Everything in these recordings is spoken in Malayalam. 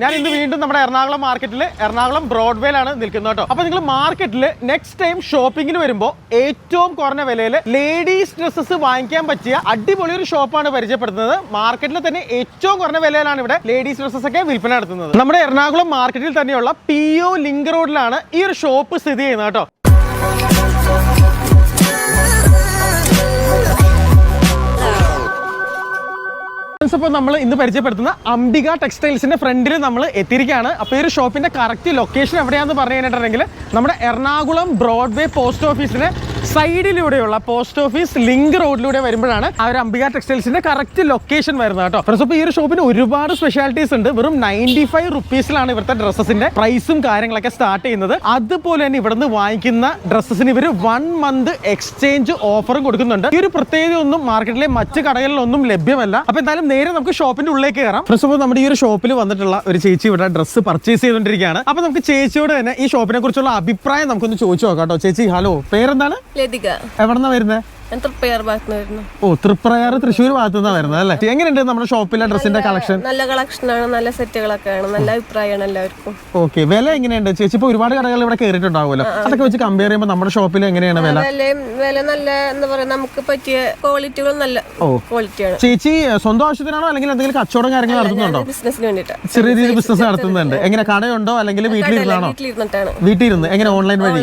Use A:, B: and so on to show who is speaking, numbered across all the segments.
A: ഞാൻ ഇന്ന് വീണ്ടും നമ്മുടെ എറണാകുളം മാർക്കറ്റിൽ എറണാകുളം ബ്രോഡ്വേയിലാണ് നിൽക്കുന്നത് കേട്ടോ. അപ്പൊ നിങ്ങൾ മാർക്കറ്റിൽ നെക്സ്റ്റ് ടൈം ഷോപ്പിങ്ങിന് വരുമ്പോൾ ഏറ്റവും കുറഞ്ഞ വിലയിൽ ലേഡീസ് ഡ്രസ്സസ് വാങ്ങിക്കാൻ പറ്റിയ അടിപൊളി ഒരു ഷോപ്പാണ് പരിചയപ്പെടുത്തുന്നത്. മാർക്കറ്റിൽ തന്നെ ഏറ്റവും കുറഞ്ഞ വിലയിലാണ് ഇവിടെ ലേഡീസ് ഡ്രസ്സസ് ഒക്കെ വിൽപ്പന നടത്തുന്നത്. നമ്മുടെ എറണാകുളം മാർക്കറ്റിൽ തന്നെയുള്ള പി ഒ ലിങ്ക് റോഡിലാണ് ഈ ഒരു ഷോപ്പ് സ്ഥിതി ചെയ്യുന്നത് കേട്ടോ. അപ്പോൾ നമ്മൾ ഇന്ന് പരിചയപ്പെടുത്തുന്ന അംബിക ടെക്സ്റ്റൈൽസിന്റെ ഫ്രണ്ടിൽ നമ്മൾ എത്തിയിരിക്കുകയാണ്. അപ്പോൾ ഈ ഒരു ഷോപ്പിന്റെ കറക്റ്റ് ലൊക്കേഷൻ എവിടെയാണെന്ന് പറഞ്ഞു കഴിഞ്ഞിട്ടുണ്ടെങ്കിൽ നമ്മുടെ എറണാകുളം ബ്രോഡ്വേ പോസ്റ്റ് ഓഫീസിന് സൈഡിലൂടെയുള്ള പോസ്റ്റ് ഓഫീസ് ലിങ്ക് റോഡിലൂടെ വരുമ്പോഴാണ് ആ ഒരു അംബിക ടെക്സ്റ്റൈൽസിന്റെ കറക്റ്റ് ലൊക്കേഷൻ വരുന്നത് കേട്ടോ. ഫ്രണ്ട്സ് അപ്പോൾ ഈ ഒരു ഷോപ്പിന് ഒരുപാട് സ്പെഷ്യാലിറ്റീസ് ഉണ്ട്. വെറും നയന്റി ഫൈവ് റുപ്പീസിലാണ് ഇവിടുത്തെ ഡ്രസ്സസിന്റെ പ്രൈസും കാര്യങ്ങളൊക്കെ സ്റ്റാർട്ട് ചെയ്യുന്നത്. അതുപോലെ തന്നെ ഇവിടുന്ന് വാങ്ങിക്കുന്ന ഡ്രസ്സസിന് ഇവർ വൺ മന്ത് എക്സ്ചേഞ്ച് ഓഫറും കൊടുക്കുന്നുണ്ട്. ഈ ഒരു പ്രത്യേകത ഒന്നും മാർക്കറ്റിലെ മറ്റ് കടകളിലൊന്നും ലഭ്യമല്ല. അപ്പോൾ എന്തായാലും നേരെ നമുക്ക് ഷോപ്പിന്റെ ഉള്ളിലേക്ക് കയറാം. ഫ്രണ്ട്സ് അപ്പോൾ നമ്മുടെ ഈ ഒരു ഷോപ്പിൽ വന്നിട്ടുള്ള ഒരു ചേച്ചി ഇവിടെ ഡ്രസ്സ് പർച്ചേസ് ചെയ്തുകൊണ്ടിരിക്കുകയാണ് അപ്പൊ നമുക്ക് ചേച്ചിയോട് തന്നെ ഈ ഷോപ്പിനെ കുറിച്ചുള്ള അഭിപ്രായം നമുക്കൊന്ന് ചോദിച്ചു നോക്കാം കേട്ടോ. ചേച്ചി ഹലോ പേരെന്താണ്?
B: ലതിക.
A: എവിടെന്നാ വരുന്നത് ഓ തൃപ്രയാർ തൃശ്ശൂർ ഭാഗത്തു നിന്നാണ് വരുന്നത് അല്ലേ? എങ്ങനെയുണ്ട് നമ്മുടെ ഷോപ്പിലെ ഡ്രസ്സിന്റെ കളക്ഷൻ?
B: നല്ല കളക്ഷനാണ് നല്ല സെറ്റുകളൊക്കെയാണ് നല്ല അഭിപ്രായമാണ് എല്ലാവർക്കും.
A: ഓക്കെ വില എങ്ങനെയുണ്ട്? ചേച്ചി ഇപ്പൊ ഒരുപാട് കടകൾ ഇവിടെ കയറിയിട്ടുണ്ടാവുമല്ലോ അതൊക്കെ വെച്ച് കമ്പയർ ചെയ്യുമ്പോൾ നമ്മുടെ ഷോപ്പിൽ എങ്ങനെയാണ് വില?
B: വില നല്ല എന്താ പറയാ നമുക്ക് പറ്റിയ ക്വാളിറ്റികൾ നല്ല ക്വാളിറ്റിയാണ്
A: ചേച്ചി സ്വന്തം ആവശ്യത്തിനാണോ അല്ലെങ്കിൽ എന്തെങ്കിലും കച്ചവടം കാര്യങ്ങൾ നടത്തുന്നുണ്ടോ?
B: ബിസിനസിന് വേണ്ടിയിട്ട്.
A: ചെറിയ രീതിയിൽ ബിസിനസ് നടത്തുന്നുണ്ട്. എങ്ങനെ കടയുണ്ടോ അല്ലെങ്കിൽ വീട്ടിലിരുന്നാണോ? വീട്ടിലിരുന്ന് എങ്ങനെ ഓൺലൈൻ വഴി?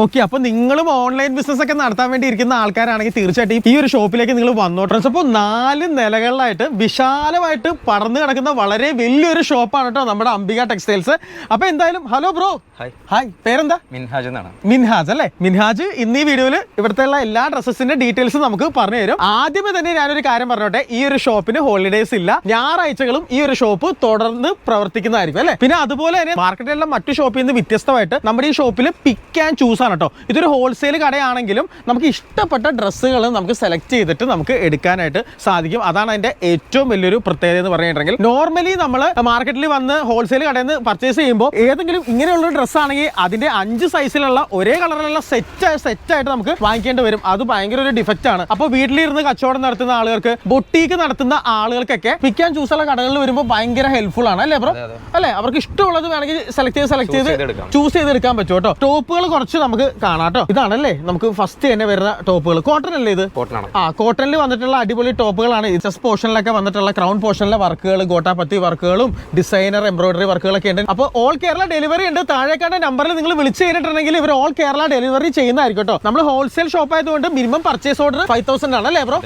A: ഓക്കെ അപ്പൊ നിങ്ങളും ഓൺലൈൻ ബിസിനസ് ഒക്കെ നടത്താൻ വേണ്ടി ഇരിക്കുന്ന ആൾക്കാരാണെങ്കിൽ തീർച്ചയായിട്ടും ഈ ഒരു ഷോപ്പിലേക്ക് നിങ്ങൾ വന്നോട്ടെ അപ്പോൾ നാല് നിലകളിലായിട്ട് വിശാലമായിട്ട് പടർന്നു കിടക്കുന്ന വളരെ വലിയൊരു ഷോപ്പാണ് കേട്ടോ നമ്മുടെ അംബിക ടെക്സ്റ്റൈൽസ്. അപ്പൊ എന്തായാലും ഹലോ ബ്രോ.
C: ഹായ്
A: ഹായ് പേരെന്താ?
C: മിൻഹാജ് എന്നാണ്.
A: മിൻഹാജ് അല്ലേ? മിൻഹാജ് ഇന്ന് ഈ വീഡിയോയിൽ ഇവിടുത്തെ ഉള്ള എല്ലാ ഡ്രസ്സസിന്റെ ഡീറ്റെയിൽസ് നമുക്ക് പറഞ്ഞു തരും. ആദ്യമേ തന്നെ ഞാനൊരു കാര്യം പറഞ്ഞോട്ടെ. ഈ ഒരു ഷോപ്പിന് ഹോളിഡേസ് ഇല്ല. ഞായറാഴ്ചകളും ഈ ഒരു ഷോപ്പ് തുടർന്ന് പ്രവർത്തിക്കുന്നതായിരിക്കും അല്ലേ? പിന്നെ അതുപോലെ തന്നെ മാർക്കറ്റിലുള്ള മറ്റു ഷോപ്പിൽ നിന്ന് വ്യത്യസ്തമായിട്ട് നമ്മുടെ ഈ ഷോപ്പിൽ പിക്ക് ആൻഡ് ചൂസ് ആണ് കേട്ടോ. ഇതൊരു ഹോൾസെയിൽ കടയാണെങ്കിലും നമുക്ക് ഇഷ്ടപ്പെട്ട ഡ്രസ്സുകൾ നമുക്ക് സെലക്ട് ചെയ്തിട്ട് നമുക്ക് എടുക്കാനായിട്ട് സാധിക്കും. അതാണ് അതിന്റെ ഏറ്റവും വലിയൊരു പ്രത്യേകത എന്ന് പറഞ്ഞിട്ടുണ്ടെങ്കിൽ നോർമലി നമ്മൾ മാർക്കറ്റിൽ വന്ന് ഹോൾസെയിൽ കടയിൽ നിന്ന് പർച്ചേസ് ചെയ്യുമ്പോൾ ഏതെങ്കിലും ഇങ്ങനെയുള്ള ഡ്രസ്സ് ആണെങ്കിൽ അതിന്റെ അഞ്ച് സൈസിലുള്ള ഒരേ കളറിലുള്ള സെറ്റ് സെറ്റ് ആയിട്ട് നമുക്ക് വാങ്ങിക്കേണ്ടി വരും. അത് ഭയങ്കര ഒരു ഡിഫക്റ്റ് ആണ്. അപ്പോൾ വീട്ടിലിരുന്ന് കച്ചവടം നടത്തുന്ന ആളുകൾക്ക് ബൊട്ടീക്ക് നടത്തുന്ന ആളുകൾക്കൊക്കെ പിക്ക് ആൻഡ് ചൂസുള്ള കടകളിൽ വരുമ്പോൾ ഭയങ്കര ഹെൽപ്ഫുൾ ആണ്. അല്ലേ ബ്രോ അല്ലേ? അവർക്ക് ഇഷ്ടമുള്ളത് വേണമെങ്കിൽ സെലക്ട് ചെയ്ത് സെലക്ട് ചെയ്ത്
C: ചൂസ്
A: ചൂസ് ചെയ്തെടുക്കാൻ പറ്റും കേട്ടോ. ടോപ്പുകൾ കുറച്ച് നമുക്ക് കാണാം കേട്ടോ. ഇതാണല്ലേ? നമുക്ക് ഫസ്റ്റ് തന്നെ വരുന്ന ടോപ്പുകൾ കോട്ടൺ അല്ലേ ഇത്?
C: കോട്ടനാണ്.
A: ആ കോട്ടണിൽ വന്നിട്ടുള്ള അടിപൊളി ടോപ്പുകളാണ്. ചെസ്റ്റ് പോർഷനിലൊക്കെ വന്നിട്ടുള്ള ക്രൗൺ പോർഷനിലെ വർക്കുകൾ ഗോട്ടാപത്തി വർക്കുകളും ഡിസൈനർ എംബ്രോയിഡറി വർക്കുകളൊക്കെ ഉണ്ട്. അപ്പോൾ ഓൾ കേരള ഡെലിവറി ഉണ്ട്. താഴേക്കാണ്ട നമ്പറിൽ നിങ്ങൾ വിളിച്ച് കഴിഞ്ഞിട്ടുണ്ടെങ്കിൽ ഇവർ ഓൾ കേരള ഡെലിവറി ചെയ്യുന്നതായിരിക്കും കേട്ടോ നമ്മൾ ഹോൾസെയിൽ ഷോപ്പ് ആയതുകൊണ്ട് minimum purchase order five thousand ആണ് അല്ലേ ബ്രോ.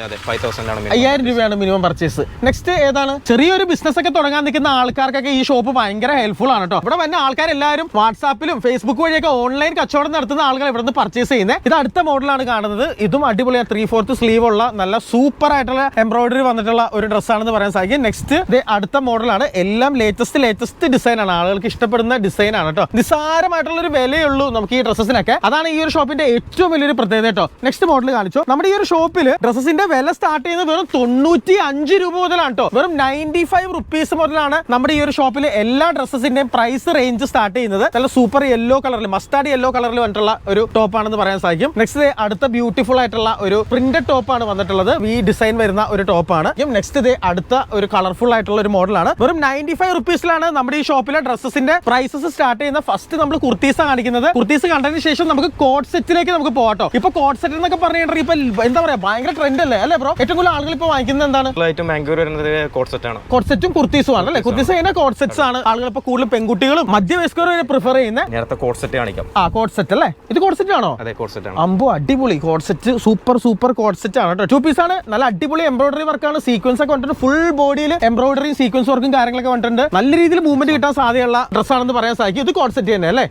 A: അയ്യായിരം രൂപയാണ് മിനിമം പർച്ചേസ് നെക്സ്റ്റ് ഏതാണ്? ചെറിയൊരു ബിസിനസ് ഒക്കെ തുടങ്ങാൻ നിൽക്കുന്ന ആൾക്കാർക്കൊക്കെ ഈ ഷോപ്പ് ഭയങ്കര ഹെൽപ്ഫുൾ ആണ് കേട്ടോ ഇവിടെ വന്ന ആൾക്കാരെല്ലാവരും വാട്സാപ്പിലും ഫേസ്ബുക്ക് വഴിയൊക്കെ ഓൺലൈൻ കച്ചവടം നടത്തുന്ന ആളുകൾ ഇവിടെ നിന്ന് പർച്ചേസ് ചെയ്യുന്നത് ഇത് അടുത്ത മോഡലാണ് കാണുന്നത്. ഇതും അടിപൊളിയാണ് ത്രീ ഫോർത്ത് സ്ലീവ് ഉള്ള നല്ല സൂപ്പർ ആയിട്ടുള്ള എംബ്രോയിഡറി വന്നിട്ടുള്ള ഒരു ഡ്രസ് ആണെന്ന് പറയാൻ സാധിക്കും. നെക്സ്റ്റ് ഇത് അടുത്ത മോഡലാണ് എല്ലാം ലേറ്റസ്റ്റ് ലേറ്റസ്റ്റ് ഡിസൈൻ ആണ്. ആളുകൾക്ക് ഇഷ്ടപ്പെടുന്ന ഡിസൈൻ ആണ് കേട്ടോ. നിസ്സാരമായിട്ടുള്ള ഒരു വിലയുള്ളൂ നമുക്ക് ഈ ഡ്രസ്സസിനൊക്കെ അതാണ് ഈ ഒരു ഷോപ്പിന്റെ ഏറ്റവും വലിയൊരു പ്രത്യേകത കേട്ടോ. നെക്സ്റ്റ് മോഡൽ കാണിച്ചു. നമ്മുടെ ഈ ഒരു ഷോപ്പിൽ ഡ്രസ്സസിന്റെ വില സ്റ്റാർട്ട് ചെയ്യുന്നത് വെറും തൊണ്ണൂറ്റി അഞ്ച് രൂപ മുതലാണ് കേട്ടോ. വെറും നയന്റി ഫൈവ് റുപ്പീസ് മുതലാണ് നമ്മുടെ ഈ ഒരു ഷോപ്പിൽ എല്ലാ ഡ്രസ്സസിന്റെയും പ്രൈസ് റേഞ്ച് സ്റ്റാർട്ട് ചെയ്യുന്നത്. നല്ല സൂപ്പർ യെല്ലോ കളറിൽ മസ്റ്റാർഡ് യെല്ലോ കളറിൽ വന്നിട്ടുള്ള ഒരു ടോപ്പാണെന്ന് പറയാൻ സാധിക്കും. നെക്സ്റ്റ് അടുത്ത ബ്യൂട്ടിഫുൾ ആയിട്ടുള്ള ഒരു പ്രിന്റഡ് ടോപ്പ് ആണ് വന്നിട്ടുള്ളത്. ഈ ഡിസൈൻ വരുന്ന ഒരു ടോപ്പാണ് നെക്സ്റ്റ് ഇത് അടുത്ത ഒരു കളർഫുൾ ആയിട്ടുള്ള ഒരു മോഡലാണ് വെറും നയന്റി ഫൈവ് റുപ്പീസിലാണ് നമ്മുടെ ഈ ഷോപ്പിലെ ഡ്രസ്സസിന്റെ പ്രൈസസ് സ്റ്റാർട്ട് ചെയ്യുന്ന ഫസ്റ്റ് നമ്മൾ കുർത്തീസ് കാണിക്കുന്നത്. കുർത്തീസ് കണ്ടതിന് ശേഷം നമുക്ക് കോഡ് സെറ്റിലേക്ക് നമുക്ക് പോകട്ടോ ഇപ്പൊ കോഡ് സെറ്റ് എന്നൊക്കെ പറഞ്ഞിട്ടുണ്ടെങ്കിൽ ഇപ്പൊ എന്താ പറയാ ഭയങ്കര ട്രെൻഡ് അല്ലേ? അല്ലേ ബ്രോ ഏറ്റവും കൂടുതൽ ആളുകൾ ഇപ്പൊ വാങ്ങിക്കുന്നത് എന്താണ്?
C: കൂടുതലായിട്ടും ബാംഗ്ലൂർ വരുന്നത് കോട്ട് സെറ്റ് ആണ്.
A: കോഡ് സെറ്റും കുർത്തീസും ആണ് അല്ലേ? കുർത്തീസ് കഴിഞ്ഞാൽ കോഡ് സെറ്റ്സ് ആണ് ആളുകൾ ഇപ്പൊ കൂടുതൽ പെൺകുട്ടികളും മധ്യവയസ്കരും വരെ പ്രിഫർ ചെയ്യുന്നത്.
C: നേരത്തെ കോട്ട് സെറ്റ് കാണിക്കാം.
A: ആ കോഡ് സെറ്റ് അല്ലേ? ഇത് കോഡ് സെറ്റ് ആണോ?
C: അതെ കോട്ട് സെറ്റ് ആണ്.
A: അമ്പോ അടിപൊളി coord set super super coord set ആണ് കേട്ടോ ടു പീസ് ആണ്. നല്ല അടിപൊളി എംബ്രോയിഡറി വർക്കാണ് സീക്വൻസ് ഒക്കെ വന്നിട്ട് ഫുൾ ബോഡിയിൽ എംബ്രോയിഡറിയും സീക്വൻസ് വർക്കും കാര്യങ്ങളൊക്കെ വന്നിട്ടുണ്ട്. നല്ല രീതിയിൽ മൂവ്മെന്റ് കിട്ടാൻ സാധ്യതയുള്ള ഡ്രസ് ആണെന്ന് പറയാൻ സാധിക്കും. ഇത് കോഡ് സെറ്റ് തന്നെ അല്ലേ?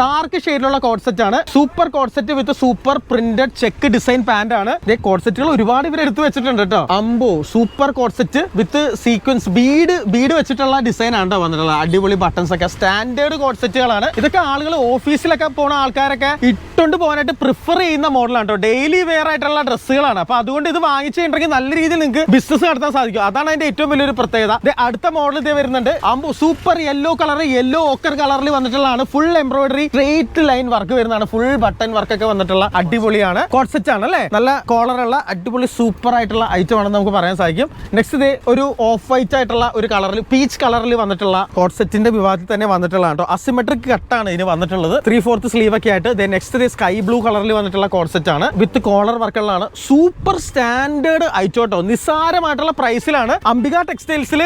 A: ഡാർക്ക് ഷെയ്ഡിലുള്ള കോഡ് സെറ്റ് ആണ്. Super coord set with super printed check design pant ആണ്. കോഡ് സെറ്റുകൾ ഒരുപാട് ഇവർ എടുത്തു വെച്ചിട്ടുണ്ട് കേട്ടോ അമ്പോ super coord set with sequence bead bead വെച്ചിട്ടുള്ള ഡിസൈൻ ആണ് കേട്ടോ വന്നിട്ടുള്ളത്. അടിപൊളി ബട്ടൺസ് ഒക്കെ. സ്റ്റാൻഡേർഡ് കോഡ് സെറ്റുകളാണ് ഇതൊക്കെ ആളുകൾ ഓഫീസിലൊക്കെ പോണ ആൾക്കാരൊക്കെ ഇട്ടുകൊണ്ട് പോകാനായിട്ട് പ്രിഫർ ചെയ്യുന്ന മോഡലാണ് കേട്ടോ ഡെയിലി വെയർ ആയിട്ടുള്ള ഡ്രസ്സുകളാണ്. അപ്പൊ അതുകൊണ്ട് ഇത് വാങ്ങിച്ചിട്ടുണ്ടെങ്കിൽ നല്ല രീതിയിൽ നിങ്ങൾക്ക് ബിസിനസ് നടത്താൻ സാധിക്കും. അതാണ് അതിന്റെ ഏറ്റവും വലിയൊരു പ്രത്യേകത. അടുത്ത മോഡൽ ഇതേ വരുന്നുണ്ട്. Super yellow colour yellow ochre കളറിൽ വന്നിട്ടുള്ളതാണ്. Full embroidery straight line work വരുന്നതാണ്. ഫുൾ ബട്ടൺ വർക്ക് ഒക്കെ വന്നിട്ടുള്ള അടിപൊളിയാണ്. കോൺസെപ്റ്റ് ആണ് അല്ലേ? നല്ല കോളർ ഉള്ള അടിപൊളി സൂപ്പർ ആയിട്ടുള്ള ഐറ്റം ആണെന്ന് നമുക്ക് പറയാൻ സാധിക്കും. നെക്സ്റ്റ് ഇതേ ഒരു ഓഫ് വൈറ്റ് ആയിട്ടുള്ള ഒരു കളറിൽ പീച്ച് കളറിൽ വന്നിട്ടുള്ള കോൺസെറ്റിന്റെ വിഭാഗത്തിൽ തന്നെ വന്നിട്ടുള്ളതാണ് കേട്ടോ. അസിമെട്രിക് കട്ടാണ് ഇതിന് വന്നിട്ടുള്ളത്. ത്രീ ഫോർത്ത് സ്ലീവ് ഒക്കെ ആയിട്ട്. നെക്സ്റ്റ് ഇതേ സ്കൈ ബ്ലൂ കളറിൽ വന്നിട്ടുള്ള കോൺസെപ്റ്റ് ആണ്. വിത്ത് കോളർ വർക്കുകളാണ് സൂപ്പർ സ്റ്റാൻഡേർഡ് കേട്ടോ നിസ്സാരമായിട്ടുള്ള പ്രൈസിലാണ് അംബിക ടെക്സ്റ്റൈൽസിൽ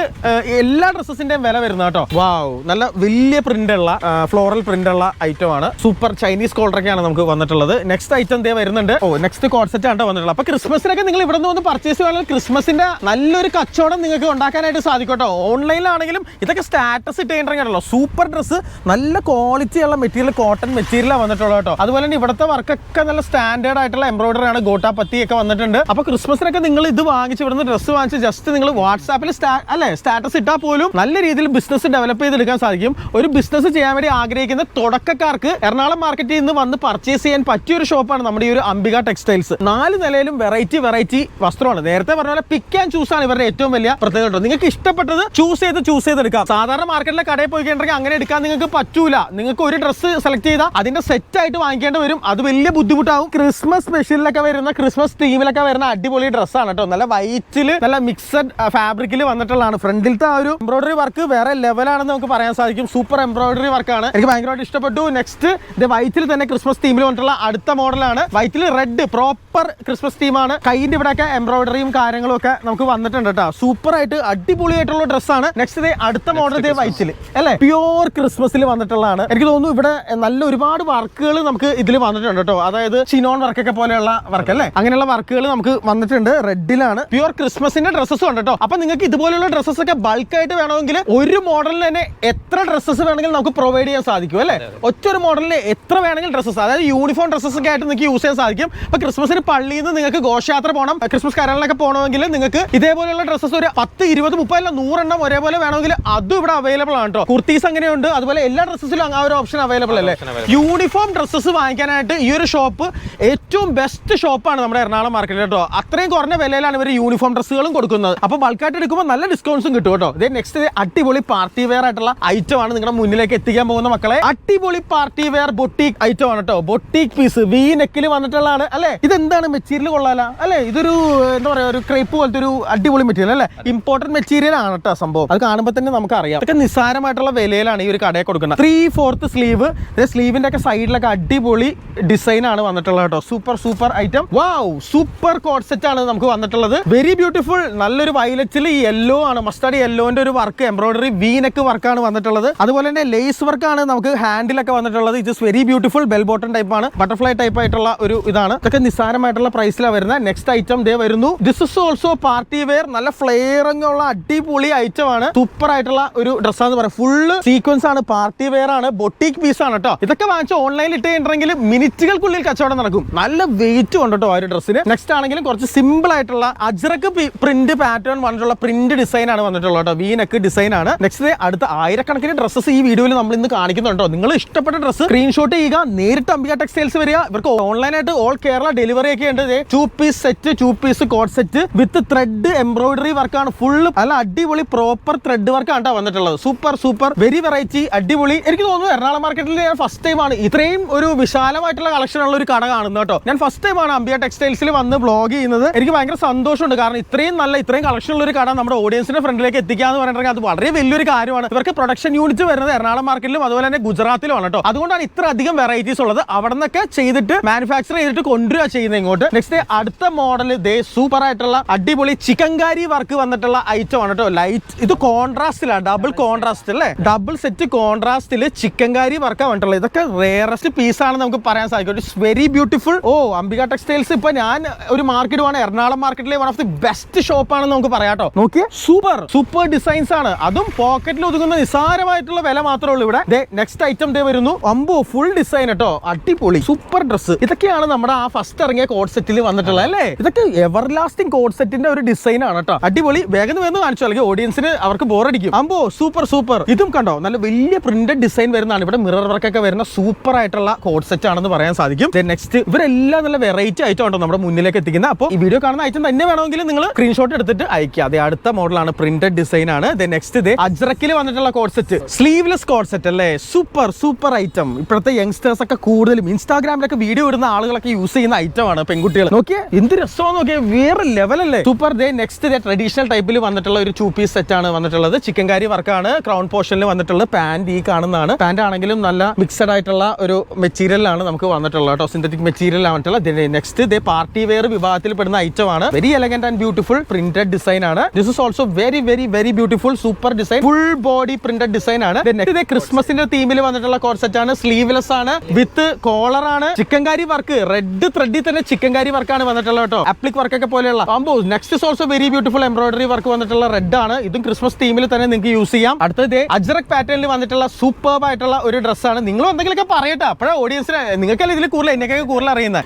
A: എല്ലാ ഡ്രസ്സസിന്റെയും വില വരുന്നത് കേട്ടോ. വാവ് നല്ല വലിയ പ്രിന്റ് ഉള്ള ഫ്ലോറൽ പ്രിന്റ് ഉള്ള ഐറ്റം ആണ് സൂപ്പർ ചൈനീസ് കോളറൊക്കെയാണ് നമുക്ക് വന്നിട്ടുള്ളത്. നെക്സ്റ്റ് ഐറ്റം ദേ വരുന്നുണ്ട്. ഓ നെക്സ്റ്റ് കോൺസെപ്റ്റ് ആണ് ട്ടോ വന്നിട്ടുള്ളത്. അപ്പൊ ക്രിസ്മസിനൊക്കെ നിങ്ങൾ ഇവിടെ നിന്ന് വന്ന് പർച്ചേസ് ചെയ്യുകയാണെങ്കിൽ ക്രിസ്മസിന്റെ നല്ലൊരു കച്ചവടം നിങ്ങൾക്ക് ഉണ്ടാക്കാനായിട്ട് സാധിക്കട്ടോ. ഓൺലൈനിലാണെങ്കിലും ഇതൊക്കെ സ്റ്റാറ്റസ് ഇട്ട് കഴിഞ്ഞിട്ടുണ്ടല്ലോ സൂപ്പർ ഡ്രസ്സ് നല്ല ക്വാളിറ്റി ഉള്ള മെറ്റീരിയൽ കോട്ടൺ മെറ്റീരിയലാണ് വന്നിട്ടുള്ളത് കേട്ടോ. അതുപോലെ തന്നെ ഇവിടുത്തെ വർക്കൊക്കെ നല്ല സ്റ്റാൻഡേർഡ് ആയിട്ടുള്ള എംബ്രോയിഡറി ആണ് ഗോട്ടാപ്പത്തി ഒക്കെ വന്നിട്ടുണ്ട്. അപ്പൊ ക്രിസ്മസിനൊക്കെ നിങ്ങൾ ഇത് വാങ്ങിച്ച് ഇവിടുന്ന് ഡ്രസ്സ് വാങ്ങിച്ച് ജസ്റ്റ് നിങ്ങൾ വാട്സാപ്പിൽ അല്ലെ സ്റ്റാറ്റസ് ഇട്ടാൽ പോലും നല്ല രീതിയിൽ ബിസിനസ് ഡെവലപ്പ് ചെയ്തെടുക്കാൻ സാധിക്കും. ഒരു ബിസിനസ് ചെയ്യാൻ വേണ്ടി ആഗ്രഹിക്കുന്ന തുടക്കക്കാർക്ക് എറണാകുളം മാർക്കറ്റിൽ നിന്ന് വന്ന് പർച്ചേസ് ചെയ്യാൻ പറ്റിയ ഒരു ഷോപ്പാണ് നമ്മുടെ ഈ ഒരു അംബിക ടെക്സ്റ്റൈൽസ് നാല് നിലയിലും വെറൈറ്റി വെറൈറ്റി വസ്ത്രമാണ്. നേരത്തെ പറഞ്ഞ പോലെ പിക്ക് ആൻഡ് ചൂസ് ആണ് ഇവരുടെ ഏറ്റവും വലിയ പ്രത്യേകത നിങ്ങൾക്ക് ഇഷ്ടപ്പെട്ടത് ചൂസ് ചെയ്ത് ചൂസ് ചെയ്തെടുക്കാം. സാധാരണ മാർക്കറ്റിലെ കടയിൽ പോയി കഴിഞ്ഞിട്ടുണ്ടെങ്കിൽ അങ്ങനെ എടുക്കാൻ നിങ്ങൾക്ക് പറ്റൂല. നിങ്ങൾക്ക് ഒരു ഡ്രസ്സ് സെലക്ട് ചെയ്താൽ അതിന്റെ സെറ്റ് ആയിട്ട് വാങ്ങിക്കേണ്ടി വരും. അത് വലിയ ബുദ്ധിമുട്ടാവും. ക്രിസ്മസ് സ്പെഷ്യലിലൊക്കെ വരുന്ന ക്രിസ്മസ് തീമിലൊക്കെ വരുന്ന അടിപൊളി ഡ്രസ്സാണ് കേട്ടോ നല്ല വൈറ്റിൽ നല്ല മിക്സഡ് ഫാബ്രിക്കിൽ വന്നിട്ടുള്ളതാണ്. ഫ്രണ്ടിലത്തെ ആ ഒരു എംബ്രോയിഡറി വർക്ക് വേറെ ലെവലാണെന്ന് നമുക്ക് പറയാൻ സാധിക്കും. സൂപ്പർ എംബ്രോയിഡറി വർക്കാണ് എനിക്ക് ഭയങ്കരമായിട്ട് ഇഷ്ടപ്പെട്ടു. നെക്സ്റ്റ് ഇത് വൈറ്റിൽ തന്നെ ക്രിസ്മസ് തീമിൽ വന്നിട്ടുള്ള അടുത്ത മോഡലാണ് വൈറ്റിൽ റെഡ് പ്രോപ്പർ ക്രിസ്മസ് തീമാണ് കൈന്റെ ഇവിടെയൊക്കെ എംബ്രോയിഡറിയും കാര്യങ്ങളും ഒക്കെ നമുക്ക് വന്നിട്ടുണ്ട് കേട്ടോ സൂപ്പർ ആയിട്ട് അടിപൊളിയായിട്ടുള്ള ഡ്രസ്സാണ് നെക്സ്റ്റ് ഇത് അടുത്ത മോഡൽ ഇതേ വൈറ്റിൽ അല്ലേ? പ്യോർ ക്രിസ്മസിൽ വന്നിട്ടുള്ളതാണ്. എനിക്ക് തോന്നുന്നു ഇവിടെ നല്ല ഒരുപാട് വർക്കുകൾ നമുക്ക് ഇതിൽ വന്നിട്ടുണ്ട് കേട്ടോ അതായത് ചിനോൺ വർക്കൊക്കെ പോലെയുള്ള വർക്ക് അല്ലേ? അങ്ങനെയുള്ള വർക്കുകൾ നമുക്ക് വന്നിട്ടുണ്ട്. റെഡിലാണ് പ്യുവർ ക്രിസ്മസിന്റെ ഡ്രസ്സസ് ഉണ്ട് കേട്ടോ അപ്പൊ നിങ്ങൾക്ക് ഇതുപോലുള്ള ഡ്രസ്സസ് ഒക്കെ ബൾക്ക് ആയിട്ട് വേണമെങ്കിൽ ഒരു മോഡലിന് തന്നെ എത്ര ഡ്രസ്സസ് വേണമെങ്കിലും നമുക്ക് പ്രൊവൈഡ് ചെയ്യാൻ സാധിക്കും അല്ലേ? ഒറ്റ ഒരു മോഡലിന് എത്ര വേണമെങ്കിലും ഡ്രസ്സസ് അതായത് യൂണിഫോം ഡ്രസ്സസ് ഒക്കെ ആയിട്ട് നിങ്ങൾക്ക് യൂസ് ചെയ്യാൻ സാധിക്കും. അപ്പൊ ക്രിസ്മസിന് പള്ളിയിൽ നിന്ന് നിങ്ങൾക്ക് ഘോഷയാത്ര പോകണം ക്രിസ്മസ് കരളിലൊക്കെ പോകണമെങ്കിൽ നിങ്ങൾക്ക് ഇതേപോലെയുള്ള ഡ്രസ്സസ് ഒരു പത്ത് ഇരുപത് മുപ്പത് അല്ല നൂറെണ്ണം ഒരേപോലെ വേണമെങ്കിൽ അതും ഇവിടെ അവൈലബിൾ ആണ് കേട്ടോ കുർത്തീസ് അങ്ങനെയുണ്ട്. അതുപോലെ എല്ലാ ഡ്രസ്സസിലും ആ ഒരു ഓപ്ഷൻ അവൈലബിൾ അല്ലേ? യൂണിഫോം ഡ്രസ്സസ് വാങ്ങിക്കാനായിട്ട് ഈ ഒരു ഷോപ്പ് ഏറ്റവും ബെസ്റ്റ് ഷോപ്പാണ് നമ്മുടെ എറണാകുളം മാർക്കറ്റിൽ കേട്ടോ. അത്രയും കുറഞ്ഞ വിലയിലാണ് ഇവർ യൂണിഫോം ഡ്രസ്സുകളും കൊടുക്കുന്നത്. അപ്പോൾ ബൾക്കായിട്ട് എടുക്കുമ്പോൾ നല്ല ഡിസ്കൗണ്ട്സും കിട്ടും കേട്ടോ. ഇതേ നെക്സ്റ്റ് അടിപൊളി പാർട്ടി വെയർ ആയിട്ടുള്ള ഐറ്റം ആണ് നിങ്ങളുടെ മുന്നിലേക്ക് എത്തിക്കാൻ പോകുന്ന മക്കളെ. അടിപൊളി പാർട്ടി വെയർ ബൊട്ടീക് ഐറ്റം ആണ് കേട്ടോ. ബൊട്ടീക് പീസ് വി നെക്കിൽ വന്നിട്ടുള്ളതാണ് അല്ലേ? ഇതെന്താണ് മെറ്റീരിയൽ കൊള്ളാല? അല്ലേ? ഇതൊരു എന്താ പറയാ ഒരു ക്രേപ്പ് പോലത്തെ ഒരു അടിപൊളി മെറ്റീരിയൽ അല്ലേ? ഇമ്പോർട്ടന്റ് മെറ്റീരിയൽ ആണ് കേട്ടോ സംഭവം. അത് കാണുമ്പോൾ തന്നെ നമുക്ക് അറിയാം അതൊക്കെ നിസ്സാരമായിട്ടുള്ള വിലയിലാണ് ഈ ഒരു കടയിൽ കൊടുക്കുന്നത്. ത്രീ ഫോർത്ത് സ്ലീവ് സ്ലീവിന്റെ ഒക്കെ സൈഡിലൊക്കെ അടിപൊളി ഡിസൈൻ ആണ് വന്നിട്ടുള്ളത് കേട്ടോ. Super super item wow super concept ആണ് നമുക്ക് വന്നിട്ടുള്ളത്. വെരി ബ്യൂട്ടിഫുൾ നല്ലൊരു വയലറ്റിൽ യെല്ലോ ആണ് മസ്റ്റാർഡ് യെല്ലോന്റെ ഒരു വർക്ക് എംബ്രോയിഡറി വീനക്ക് വർക്കാണ് വന്നിട്ടുള്ളത്. അതുപോലെ തന്നെ ലേസ് വർക്കാണ് നമുക്ക് ഹാൻഡിലൊക്കെ വന്നിട്ടുള്ളത്. It is very beautiful bell button type ആണ് ബട്ടർഫ്ലൈ ടൈപ്പ് ആയിട്ടുള്ള ഒരു ഇതാണ്. ഇതൊക്കെ നിസ്സാരമായിട്ടുള്ള പ്രൈസിലാണ് വരുന്നത്. നെക്സ്റ്റ് ഐറ്റം ദേ വരുന്നു. This is also party wear നല്ല ഫ്ലെയറിംഗ് ഉള്ള അടിപൊളി ഐറ്റം ആണ്. സൂപ്പർ ആയിട്ടുള്ള ഒരു ഡ്രസ്സാന്ന് പറയാം. ഫുള്ള് സീക്വൻസ് ആണ് പാർട്ടി വെയർ ആണ് ബൊട്ടീക് പീസ് ആണ് കേട്ടോ. ഇതൊക്കെ വാങ്ങിച്ച് ഓൺലൈനിൽ ഇട്ട് കഴിഞ്ഞിട്ടുണ്ടെങ്കിൽ മിനിറ്റുകൾക്കുള്ളിൽ കച്ചവടം നടക്കും. നല്ല വെയിറ്റ് ഉണ്ട് കേട്ടോ ആ ഒരു ഡ്രസ്സിന് നെക്സ്റ്റ് ആണെങ്കിലും കുറച്ച് സിമ്പിൾ ആയിട്ടുള്ള അജ്രക്ക് പ്രിന്റ് പാറ്റേൺ വന്നിട്ടുള്ള പ്രിന്റ് ഡിസൈൻ ആണ് വന്നിട്ടുള്ളത് കേട്ടോ. വീനക്ക് ഡിസൈൻ ആണ്. നെക്സ്റ്റ് അടുത്ത ആയിരക്കണക്കിന് ഡ്രസ്സസ് ഈ വീഡിയോയിൽ നമ്മൾ ഇന്ന് കാണിക്കുന്നുണ്ടോ നിങ്ങൾ ഇഷ്ടപ്പെട്ട ഡ്രസ്സ് സ്ക്രീൻഷോട്ട് ചെയ്യുക നേരിട്ട് അംബിക ടെക്സ്റ്റൈൽസ് വരിക. ഇവർക്ക് ഓൺലൈനായിട്ട് ഓൾ കേരള ഡെലിവറി ഒക്കെ ഉണ്ട്. Two piece set two piece coord set with thread embroidery വർക്കാണ് ഫുള്ള് അല്ല അടിപൊളി പ്രോപ്പർ ത്രെഡ് വർക്കാണ് കേട്ടോ വന്നിട്ടുള്ളത്. സൂപ്പർ സൂപ്പർ വെരി വെറൈറ്റി അടിപൊളി. എനിക്ക് തോന്നുന്നു എറണാകുളം മാർക്കറ്റിൽ ഞാൻ ഫസ്റ്റ് ടൈം ആണ്. ഇത്രയും ഒരു വിശാലമായിട്ടുള്ള കളക്ഷൻ ഉള്ള ഒരു കട കാണുന്നു കേട്ടോ. ഞാൻ ഫസ്റ്റ് ടൈം ആണ് അമ്പിയ ടെക്സ്റ്റൈൽസിൽ വന്ന് ബ്ലോഗ് ചെയ്യുന്നത്. എനിക്ക് ഭയങ്കര സന്തോഷമുണ്ട്. കാരണം ഇത്രയും നല്ല ഇത്രയും കളക്ഷൻ ഉള്ള ഒരു കട നമ്മുടെ ഓഡിയൻസിന്റെ ഫ്രണ്ടിലേക്ക് എത്തിക്കാന്ന് പറഞ്ഞിട്ടുണ്ടെങ്കിൽ അത് വളരെ വലിയൊരു കാര്യമാണ്. ഇവർക്ക് പ്രൊഡക്ഷൻ യൂണിറ്റ് വരുന്നത് എറണാകുളം മാർക്കറ്റിലും അതുപോലെ തന്നെ ഗുജറാത്തിലും ആണ് കേട്ടോ. അതുകൊണ്ടാണ് ഇത്ര അധികം വെറൈറ്റീസ് ഉള്ളത്. അവിടെ നിന്നൊക്കെ ചെയ്തിട്ട് മാനുഫാക്ചർ ചെയ്തിട്ട് കൊണ്ടുവരിക ചെയ്യുന്നത് ഇങ്ങോട്ട്. നെക്സ്റ്റ് അടുത്ത മോഡൽ ദേ സൂപ്പർ ആയിട്ടുള്ള അടിപൊളി ചിക്കൻകാരി വർക്ക് വന്നിട്ടുള്ള ഐറ്റം ആണ് കേട്ടോ. ലൈറ്റ് ഇത് കോൺട്രാസ്റ്റിലാണ് ഡബിൾ കോൺട്രാസ്റ്റ് അല്ലേ ഡബിൾ സെറ്റ് കോൺട്രാസ്റ്റിൽ ചിക്കൻകാരി വർക്കാണ് വന്നിട്ടുള്ളത്. ഇതൊക്കെ റേറസ്റ്റ് പീസ് ആണ് നമുക്ക് പറയാൻ സാധിക്കും. It's very beautiful oh Ambika textiles ഇപ്പൊ ഞാൻ ഒരു മാർക്കറ്റ് ആണ് എറണാകുളം മാർക്കറ്റിലെ one of the best shop ആണെന്ന് നമുക്ക് പറയാം കേട്ടോ. നോക്കിയേ. സൂപ്പർ സൂപ്പർ ഡിസൈൻസ് ആണ്. അതും പോക്കറ്റിൽ ഒതുങ്ങുന്ന നിസാരമായിട്ടുള്ള വില മാത്രമേ ഉള്ളൂ ഇവിടെ. നെക്സ്റ്റ് ഐറ്റം ദേ വരുന്നു. അമ്പോ ഫുൾ ഡിസൈൻ കേട്ടോ. അടിപൊളി സൂപ്പർ ഡ്രസ്സ് ഇതൊക്കെയാണ് നമ്മുടെ ആ ഫസ്റ്റ് ഇറങ്ങിയ കോഡ് സെറ്റിൽ വന്നിട്ടുള്ളത് അല്ലേ? ഇതൊക്കെ എവർ ലാസ്റ്റിംഗ് കോഡ് സെറ്റിന്റെ ഒരു ഡിസൈൻ ആണ് കേട്ടോ. അടിപൊളി. വേഗം വേഗം കാണിച്ചു അല്ലെങ്കിൽ ഓഡിയൻസിന് അവർക്ക് ബോറടിക്കും അമ്പോ സൂപ്പർ സൂപ്പർ ഇതും കണ്ടോ? നല്ല വലിയ പ്രിന്റഡ് ഡിസൈൻ വരുന്നതാണ്. ഇവിടെ മിറർ വർക്കൊക്കെ വരുന്ന സൂപ്പർ ആയിട്ടുള്ള കോഡ് സെറ്റ് സെറ്റ് ആണെന്ന് പറയാൻ സാധിക്കും. നെക്സ്റ്റ് ഇവരെല്ലാം നല്ല വെറൈറ്റി ഐറ്റം ഉണ്ടോ നമ്മുടെ മുന്നിലേക്ക് എത്തിക്കുന്നത്. അപ്പോൾ ഈ വീഡിയോ കാണുന്ന ഐറ്റം തന്നെ വേണമെങ്കിൽ നിങ്ങൾ സ്ക്രീൻഷോട്ട് എടുത്തിട്ട് അയക്കുക അതെ അടുത്ത മോഡലാണ് പ്രിന്റഡ് ഡിസൈൻ ആണ്. നെക്സ്റ്റ് ഇത് അജ്രക്കിൽ വന്നിട്ടുള്ള coord set sleeveless coord set അല്ലേ? സൂപ്പർ സൂപ്പർ ഐറ്റം ഇപ്പോഴത്തെ യങ്സ്റ്റേഴ്സ് ഒക്കെ കൂടുതലും ഇൻസ്റ്റാഗ്രാമിലൊക്കെ വീഡിയോ ഇടുന്ന ആളുകളൊക്കെ യൂസ് ചെയ്യുന്ന ഐറ്റമാണ് പെൺകുട്ടികൾ നോക്കിയേ എന്ത് രസമാണ് നോക്കിയേ വേറെ ലെവൽ അല്ലേ? സൂപ്പർ ദേ നെക്സ്റ്റ് ദേ ട്രഡീഷണൽ ടൈപ്പിൽ വന്നിട്ടുള്ള ഒരു ടൂ പീസ് സെറ്റ് ആണ് വന്നിട്ടുള്ളത്. ചിക്കൻ കാരി വർക്കാണ് ക്രൗൺ പോർഷനിൽ വന്നിട്ടുള്ള പാന്റ് ഈ കാണുന്നതാണ്. പാന്റ് ആണെങ്കിലും നല്ല മിക്സഡ് ആയിട്ടുള്ള ഒരു മെറ്റീരിയലാണ് നമുക്ക് വന്നിട്ടുള്ളത് കേട്ടോ. സിന്തറ്റിക് മെറ്റീരിയൽ ആയിട്ടുള്ള നെക്സ്റ്റ് ദേ പാർട്ടി വെയർ വിഭാഗത്തിൽ പെടുന്ന ഐറ്റം ആണ് very elegant and beautiful printed design ആണ് this is also very very very beautiful super design full body printed design ആണ് നെക്സ്റ്റ് ക്രിസ്മസിന്റെ തീമിൽ വന്നിട്ടുള്ള കോൺസെപ്റ്റ് ആണ്. സ്ലീവ്ലെസ് ആണ്. വിത്ത് കോളർ ആണ്. ചിക്കൻകാരി വർക്ക് റെഡ് ത്രെഡിൽ തന്നെ ചിക്കൻകാരി വർക്കാണ് വന്നിട്ടുള്ളത് കേട്ടോ. അപ്ലിക് വർക്ക് ഒക്കെ പോലെയുള്ള ആകുമ്പോൾ next is also very beautiful embroidery work വന്നിട്ടുള്ള റെഡ് ആണ്. ഇതും ക്രിസ്മസ് തീമിൽ തന്നെ നിങ്ങൾക്ക് യൂസ് ചെയ്യാം. അടുത്തത് അജറക് പാറ്റേണിൽ വന്നിട്ടുള്ള സൂപ്പർബ് ആയിട്ടുള്ള ഒരു ഡ്രസ്സാണ് നിങ്ങൾ എന്തെങ്കിലുമൊക്കെ പറയട്ടെ. അപ്പോഴാണ് ഓഡിയൻസിന് നിങ്ങൾക്കല്ല ഇതിൽ കൂടുതൽ എന്നെയൊക്കെ കൂടുതൽ അറിയുന്നത്